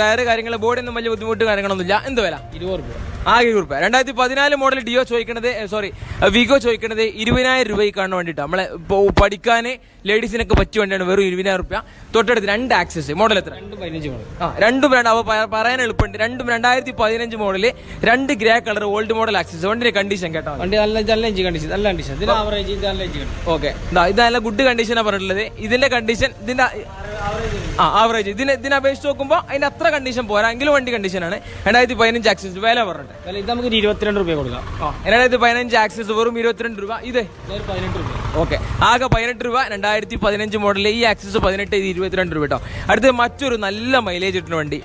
ടയർ കാര്യങ്ങൾ ബോഡി ഒന്നും വലിയ ബുദ്ധിമുട്ട് കാര്യങ്ങളൊന്നുമില്ല. എന്ത് വില? ഇരുപത് രൂപ. ആകെ ഇരുപത് രൂപ. രണ്ടായിരത്തി പതിനാല് മോഡൽ ഡിയോ ചോദിക്കണത് സോറി വിഗോ ചോദിക്കണത് ഇരുപതിനായിരം രൂപയ്ക്ക് കാണാൻ വേണ്ടിയിട്ടാണ് നമ്മളെ പഠിക്കാൻ ലേഡീസിനൊക്കെ പറ്റിയ വണ്ടിയാണ് വെറും ഇരുപതിനായിരം രൂപ തൊട്ടടുത്ത് രണ്ട് ആക്സസ് മോഡൽ എത്ര? ആ രണ്ടും രണ്ട് പറയാൻ എളുപ്പമുണ്ട്. രണ്ടും രണ്ടായിരത്തി പതിനഞ്ച് മോഡൽ രണ്ട് grey colour old model Access വണ്ടിന്റെ കണ്ടീഷൻ കേട്ടോ. വണ്ടി നല്ല നല്ല എഞ്ചിൻ കണ്ടീഷൻ നല്ല കണ്ടീഷൻ ആവറേജ് ഇത് നല്ല എഞ്ചിൻ ഓക്കെ ഇത് നല്ല ഗുഡ് കണ്ടീഷനാണ് പറഞ്ഞിട്ടുള്ളത്. ഇതിന്റെ കണ്ടീഷൻ ഇതിന്റെ ആ ആവറേജ് ഇതിനെ ഇതിനെ അപേക്ഷിച്ച് നോക്കുമ്പോൾ അതിന്റെ അത്ര കണ്ടീഷൻ പോരാ. എങ്കിലും വണ്ടി കണ്ടീഷനാണ് രണ്ടായിരത്തി പതിനഞ്ച് ആക്സിസ് വില പറഞ്ഞിട്ട്. വില ഇത് നമുക്ക് ഇരുപത്തിരണ്ട് രൂപ കൊടുക്കാം. രണ്ടായിരത്തി പതിനഞ്ച് ആക്സിസ് വെറും ഇരുപത്തിരണ്ട് രൂപ. ഇത്? പതിനെട്ട് രൂപ. ഓക്കെ. ആകെ പതിനെട്ട് രൂപ. രണ്ടായിരത്തി പതിനഞ്ച് മോഡൽ ഈ ആക്സസ് പതിനെട്ട് ഇത് ഇരുപത്തിരണ്ട് രൂപ കേട്ടോ അടുത്ത് മറ്റൊരു നല്ല മൈലേജ് കിട്ടുന്ന വണ്ടി.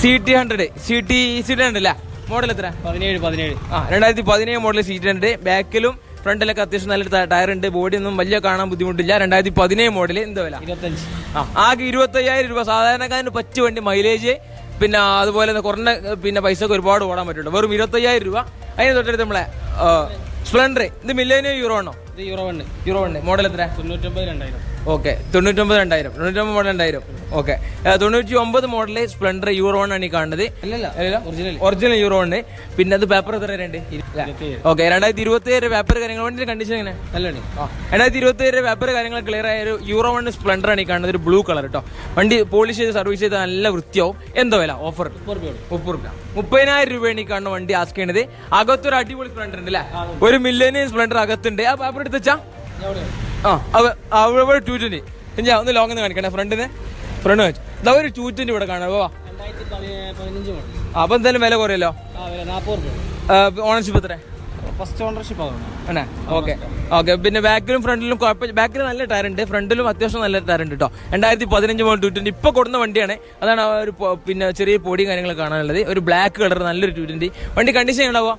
C T hundred C T C T hundred അല്ലേ മോഡൽ എത്ര? പതിനേഴ് പതിനേഴ്. ആ രണ്ടായിരത്തി പതിനേഴ് മോഡൽ സി ടി ഹൺഡ്രഡ് ബാക്കിലും ഫ്രണ്ടിലൊക്കെ അത്യാവശ്യം നല്ല ട- ടയർ ഉണ്ട് ബോഡി ഒന്നും വലിയ കാണാൻ ബുദ്ധിമുട്ടില്ല. രണ്ടായിരത്തി പതിനേഴ് മോഡൽ എന്താ വില? ഇരുപത്തഞ്ച്. ആ ആകെ ഇരുപത്തയ്യായിരം രൂപ. സാധാരണക്കാരന് പറ്റു വണ്ടി മൈലേജ് പിന്നെ അതുപോലെ തന്നെ കുറഞ്ഞ പിന്നെ പൈസ ഒക്കെ ഒരുപാട് ഓടാൻ പറ്റുള്ളൂ വെറും ഇരുപത്തയ്യായിരം രൂപ. അതിന് തൊട്ടടുത്ത് നമ്മളെ സ്പ്ലെൻഡർ ഇത് മില്ലേനിയോ യൂറോ ആണോ? ഇത് യൂറോ വണ്ണ് യൂറോ ഉണ്ട് മോഡൽ എത്ര തൊണ്ണൂറ്റൊമ്പത് രണ്ടായിരം. ഓക്കെ തൊണ്ണൂറ്റൊമ്പത് രണ്ടായിരം. തൊണ്ണൂറ്റൊമ്പത് മോഡൽ രണ്ടായിരം. ഓക്കെ തൊണ്ണൂറ്റി ഒമ്പത് മോഡൽ സ്പ്ലെൻഡർ യൂറോ ആണ് ഈ കാണുന്നത്. ഒറിജിനൽ യൂറോൺ യൂറോ ഉണ്ട് പിന്നെ അത് പേപ്പർ എത്ര രണ്ട് ഓക്കെ രണ്ടായിരത്തി ഇരുപത്തി ഏഴ് പേപ്പർ കാര്യങ്ങൾ വണ്ടിന്റെ കണ്ടീഷൻ എങ്ങനെ? രണ്ടായിരത്തി ഇരുപത്തി ഏഴ് പേപ്പർ കാര്യങ്ങൾ ക്ലിയർ ആയ ഒരു യൂറോ വൺ സ്പ്ലെൻഡർ ആണ് ഈ കാണുന്നത്. ഒരു ബ്ലൂ കളർ കേട്ടോ വണ്ടി പോളിഷ് ചെയ്ത് സർവീസ് ചെയ്ത നല്ല വൃത്തിയാവും. എന്തോ വില? ഓഫർ മുപ്പത് രൂപ മുപ്പത് രൂപ. മുപ്പതിനായിരം രൂപയാണ് ഈ കാണുന്ന വണ്ടി ആസ്ക് ചെയ്യണത്. അകത്തൊരു അടിപൊളി സ്പ്ലെൻഡർ ഉണ്ട് അല്ലേ ഒരു മില്ലിയൻ സ്പ്ലെൻഡർ അകത്തുണ്ട്. ആ പേപ്പർ എടുത്ത് വെച്ചാ? ആ അവ അവിടെ ടൂ ട്വന്റി ഞാൻ ഒന്ന് ലോങ് ഒന്ന് കാണിക്കണേ. ഫ്രണ്ടിന് ഫ്രണ്ട് വെച്ച് ഇതാ ഒരു ടു ട്വന്റി ഇവിടെ കാണാം. വാ. രണ്ടായിരത്തി പതി- പതിനഞ്ച് മോഡൽ. അപ്പൊ എന്തായാലും വില കുറയല്ലോ? ഓണർഷിപ്പ് എത്ര ഫസ്റ്റ് ഓണർഷിപ്പ് ആണേ? ഓക്കെ ഓക്കെ പിന്നെ ബാക്കിലും ഫ്രണ്ടിലും കുഴപ്പമില്ല. ബാക്കിൽ നല്ല ടയർ ഉണ്ട്. ഫ്രണ്ടിലും അത്യാവശ്യം നല്ല ടയർ ഉണ്ട് കേട്ടോ രണ്ടായിരത്തി പതിനഞ്ച് മോഡൽ ടു ട്വന്റി ഇപ്പോൾ കൊടുക്കുന്ന വണ്ടിയാണ്. അതാണ് ഒരു പിന്നെ ചെറിയ പൊടിയും കാര്യങ്ങളൊക്കെ കാണാനുള്ളത്. ഒരു ബ്ലാക്ക് കളർ നല്ലൊരു ടു ട്വന്റി വണ്ടി കണ്ടീഷൻ ഉണ്ടാവുക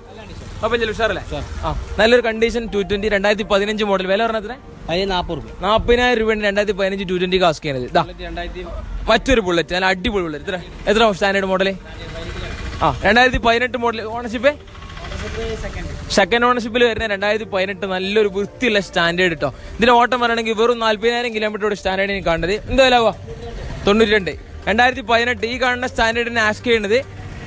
അപ്പം ചെല്ലു ഉഷാറല്ലേ? ആ. നല്ലൊരു കണ്ടീഷൻ ടു ട്വന്റി രണ്ടായിരത്തി പതിനഞ്ച് മോഡൽ വില പറഞ്ഞത്ര? അതിന് നാൽപ്പത് രൂപ നാൽപ്പതിനായിരം രൂപയാണ് രണ്ടായിരത്തി പതിനഞ്ച് ടു ട്വന്റി കാസ്ക് ചെയ്യുന്നത് ഇതാ മറ്റൊരു ബുള്ളറ്റ് നല്ല അടിപൊളി ബുള്ളറ്റ് എത്ര? എത്ര സ്റ്റാൻഡേർഡ് മോഡൽ ആ രണ്ടായിരത്തി പതിനെട്ട് മോഡൽ ഓണർഷിപ്പ് സെക്കൻഡ് ഓണർഷിപ്പിൽ വരുന്ന രണ്ടായിരത്തി പതിനെട്ട് നല്ലൊരു വൃത്തിയുള്ള സ്റ്റാൻഡേർഡ് കേട്ടോ ഇതിന് ഓട്ടം പറയണമെങ്കിൽ വെറും നാല്പതിനായിരം കിലോമീറ്റർ സ്റ്റാൻഡേർഡ് എനിക്ക് കാണുന്നത്. എന്താ വിലവാ തൊണ്ണൂറ്റി രണ്ട് രണ്ടായിരത്തി പതിനെട്ട് ഈ കാണുന്ന സ്റ്റാൻഡേർഡിന് ആസ്ക് ചെയ്യുന്നത്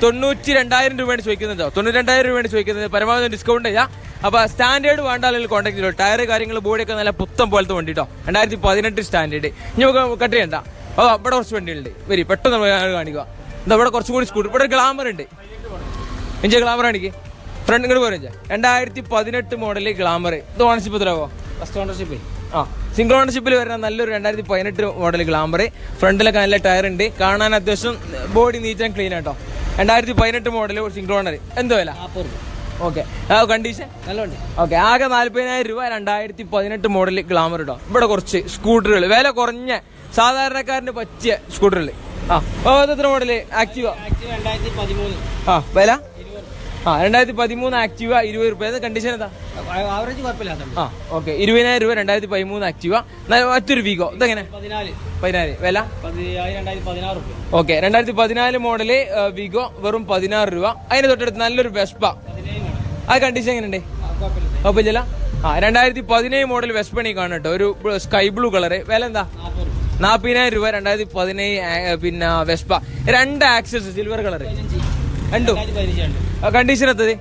തൊണ്ണൂറ്റി രണ്ടായിരം രൂപയാണ് ചോദിക്കുന്നത്. തൊണ്ണൂറ്റി രണ്ടായിരം രൂപയാണ് ചോദിക്കുന്നത്. പരമാവധി ഡിസ്കൗണ്ട് ചെയ്യാം. അപ്പൊ സ്റ്റാൻഡേർഡ് വേണ്ട അല്ലെങ്കിൽ കോൺടാക്ട് ചെയ്തോ. ടയർ കാര്യങ്ങൾ ബോഡിയൊക്കെ നല്ല പുത്തം പോലത്തെ വണ്ടി കേട്ടോ രണ്ടായിരത്തി പതിനെട്ട് സ്റ്റാൻഡേർഡ് ഇനി നമുക്ക് കട്ട് ചെയ്യണ്ട. ഓ ഇവിടെ കുറച്ച് വണ്ടികളുണ്ട്. വരി പെട്ടെന്ന് കാണിക്കുക. എന്താ ഇവിടെ കുറച്ചും കൂടി സ്കൂട്ടർ ഇവിടെ ഗ്ലാമർ ഉണ്ട്. എഞ്ചിയ ഗ്ലാമർ കാണിക്ക്. ഫ്രണ്ട് ഇങ്ങോട്ട് പോരാ രണ്ടായിരത്തി പതിനെട്ട് മോഡൽ ഗ്ലാമർ ഇത് ഓണർഷിപ്പ് എത്രയാവോ? ഫസ്റ്റ് ഓണർഷിപ്പ് ആ സിംഗിൾ ഓണർഷിപ്പിൽ വരുന്ന നല്ലൊരു രണ്ടായിരത്തി പതിനെട്ട് മോഡൽ ഗ്ലാമ്പർ ഫ്രണ്ടിലൊക്കെ നല്ല ടയർ ഉണ്ട്. കാണാൻ അത്യാവശ്യം ബോഡി നീറ്റ് ആൻഡ് ക്ലീൻ ആട്ടോ. രണ്ടായിരത്തി പതിനെട്ട് മോഡൽ സിംഗിൾ ഓണർ എന്തോ വില? ഓക്കെ ആ കണ്ടീഷൻ നല്ലോണ്ട്. ഓക്കെ ആകെ നാല്പതിനായിരം രൂപ രണ്ടായിരത്തി പതിനെട്ട് മോഡൽ ഗ്ലാമർ ഇട്ടോ ഇവിടെ കുറച്ച് സ്കൂട്ടറുകൾ വില കുറഞ്ഞ സാധാരണക്കാരന് പറ്റിയ സ്കൂട്ടറുകൾ ആ എത്ര മോഡൽ ആക്റ്റീവ ആക്റ്റീവ് രണ്ടായിരത്തി പതിമൂന്ന്. ആ വില? ആ രണ്ടായിരത്തി പതിമൂന്ന് ആക്റ്റീവ ഇരുപത് രൂപ. കണ്ടീഷൻ എന്താ? ആവറേജ് കുഴപ്പമില്ലാത്ത ആ ഓക്കെ ഇരുപതിനായിരം രൂപ രണ്ടായിരത്തി പതിമൂന്ന് ആക്റ്റീവ മറ്റൊരു വീഗോ ഇതെങ്ങനെ? പതിനാല്. വില? ഓക്കെ രണ്ടായിരത്തി പതിനാല് മോഡൽ വിഗോ വെറും പതിനാറ് രൂപ. അതിന് തൊട്ടടുത്ത് നല്ലൊരു വെസ്പ ആ കണ്ടീഷൻ എങ്ങനെയുണ്ട്? കുഴപ്പമില്ല. ആ രണ്ടായിരത്തി പതിനേഴ് മോഡൽ വെസ്പണി കാണും കേട്ടോ ഒരു സ്കൈ ബ്ലൂ കളറ് വില എന്താ? നാൽപ്പതിനായിരം രൂപ. രണ്ടായിരത്തി പതിനേഴ് പിന്നെ വെസ്പ രണ്ട് ആക്സസ് സിൽവർ കളറ് രണ്ടും. കണ്ടീഷൻ എത്തത്?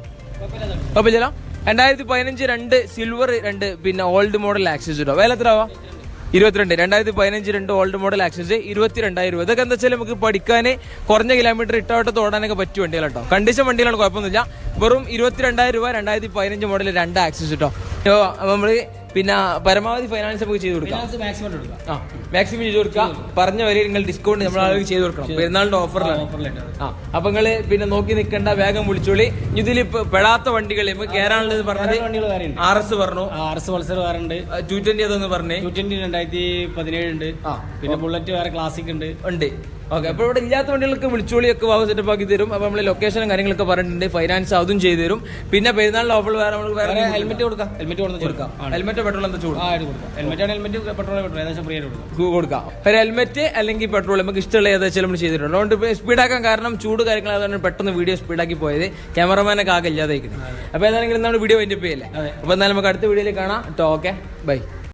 കുഴപ്പമില്ലല്ലോ? രണ്ടായിരത്തി പതിനഞ്ച് രണ്ട് സിൽവർ രണ്ട് പിന്നെ ഓൾഡ് മോഡൽ ആക്സസ് ഉണ്ടോ വില എത്ര ആവാ ഇരുപത്തിരണ്ട്. രണ്ടായിരത്തി പതിനഞ്ച് രണ്ട് ഓൾഡ് മോഡൽ ആക്സസ് ഇരുപത്തിരണ്ടായിരം രൂപ. ഇതൊക്കെ എന്താ വെച്ചാൽ നമുക്ക് പഠിക്കാൻ കുറഞ്ഞ കിലോമീറ്റർ ഇട്ടോട്ട് തോടാനൊക്കെ പറ്റിയ വണ്ടികൾ കേട്ടോ കണ്ടീഷൻ വണ്ടികളാണ് കുഴപ്പമൊന്നുമില്ല. വെറും ഇരുപത്തിരണ്ടായിരം രൂപ രണ്ടായിരത്തി പതിനഞ്ച് മോഡൽ രണ്ട് ആക്സസ് കേട്ടോ നമ്മൾ പിന്നെ പരമാവധി ഫൈനാൻസ് നമുക്ക് ചെയ്ത് കൊടുക്കാം. ആ മാക്സിമം ചെയ്ത് കൊടുക്കാം. പറഞ്ഞ വരെ നിങ്ങൾ ഡിസ്കൗണ്ട് നമ്മൾ ആളുകൾ ചെയ്ത് കൊടുക്കണം. പെരുന്നാളിന്റെ ഓഫറിലാണ്. ആ അപ്പൊ നിങ്ങൾ പിന്നെ നോക്കി നിൽക്കേണ്ട വേഗം വിളിച്ചോളി. ഇതിൽ ഇപ്പൊ പെടാത്ത വണ്ടികൾ നമുക്ക് കേരളത്തിൽ പറഞ്ഞത് ആർ എസ് പറഞ്ഞു. ആർ എസ് പൾസർ വേറുണ്ട് ടു ട്വന്റി അതൊന്ന് പറഞ്ഞു? ടു ട്വന്റി രണ്ടായിരത്തി പതിനേഴ് ഉണ്ട്. പിന്നെ ബുള്ളറ്റ് വേറെ ക്ലാസിക് ഉണ്ട്. ഉണ്ട്. ഓക്കെ അപ്പോൾ ഇവിടെ ഇല്ലാത്ത വണ്ടികൾക്ക് വിളിച്ചോളിയൊക്കെ വാവ് സെറ്റപ്പ് ആക്കി തരും. അപ്പോൾ നമ്മൾ ലൊക്കേഷനും കാര്യങ്ങളൊക്കെ പറഞ്ഞിട്ടുണ്ട്. ഫൈനാൻസ് അതും ചെയ്തു തരും. പിന്നെ പെരുന്നാളിൽ ഓഫർ വേറെ നമ്മൾ വേറെ ഹെൽമെറ്റ് കൊടുക്കാം. ഹെൽമെറ്റ് കൊടുത്ത് കൊടുക്കാം. ഹെൽമെറ്റ് പെട്രോൾ എന്താ ചൂട്? കൊടുക്കാം. ഹെൽമെറ്റ് ആണ് ഹെൽമെറ്റ് പെട്രോൾ പെട്രോൾ ഏകദേശം ഫ്രീ ആയിട്ട് കൊടുക്കാം. കൊടുക്കാം. ഒരു ഹെൽമെറ്റ് അല്ലെങ്കിൽ പെട്രോൾ നമുക്ക് ഇഷ്ടമുള്ള ഏതാച്ചാലും നമ്മൾ ചെയ്തിട്ടുണ്ട് അതുകൊണ്ട് സ്പീഡാക്കാൻ കാരണം ചൂട് കാര്യങ്ങൾ അതുകൊണ്ട് പെട്ടെന്ന് വീഡിയോ സ്പീഡാക്കി പോയത് ക്യാമറമാനൊക്കെ ആകെ ഇല്ലാതെ അപ്പോൾ ഏതാണെങ്കിലും നമ്മൾ വീഡിയോ വൈൻഡപ്പ് ചെയ്യല്ലേ? അപ്പോൾ എന്നാലും നമുക്ക് അടുത്ത വീഡിയോയിൽ കാണാം. Okay bye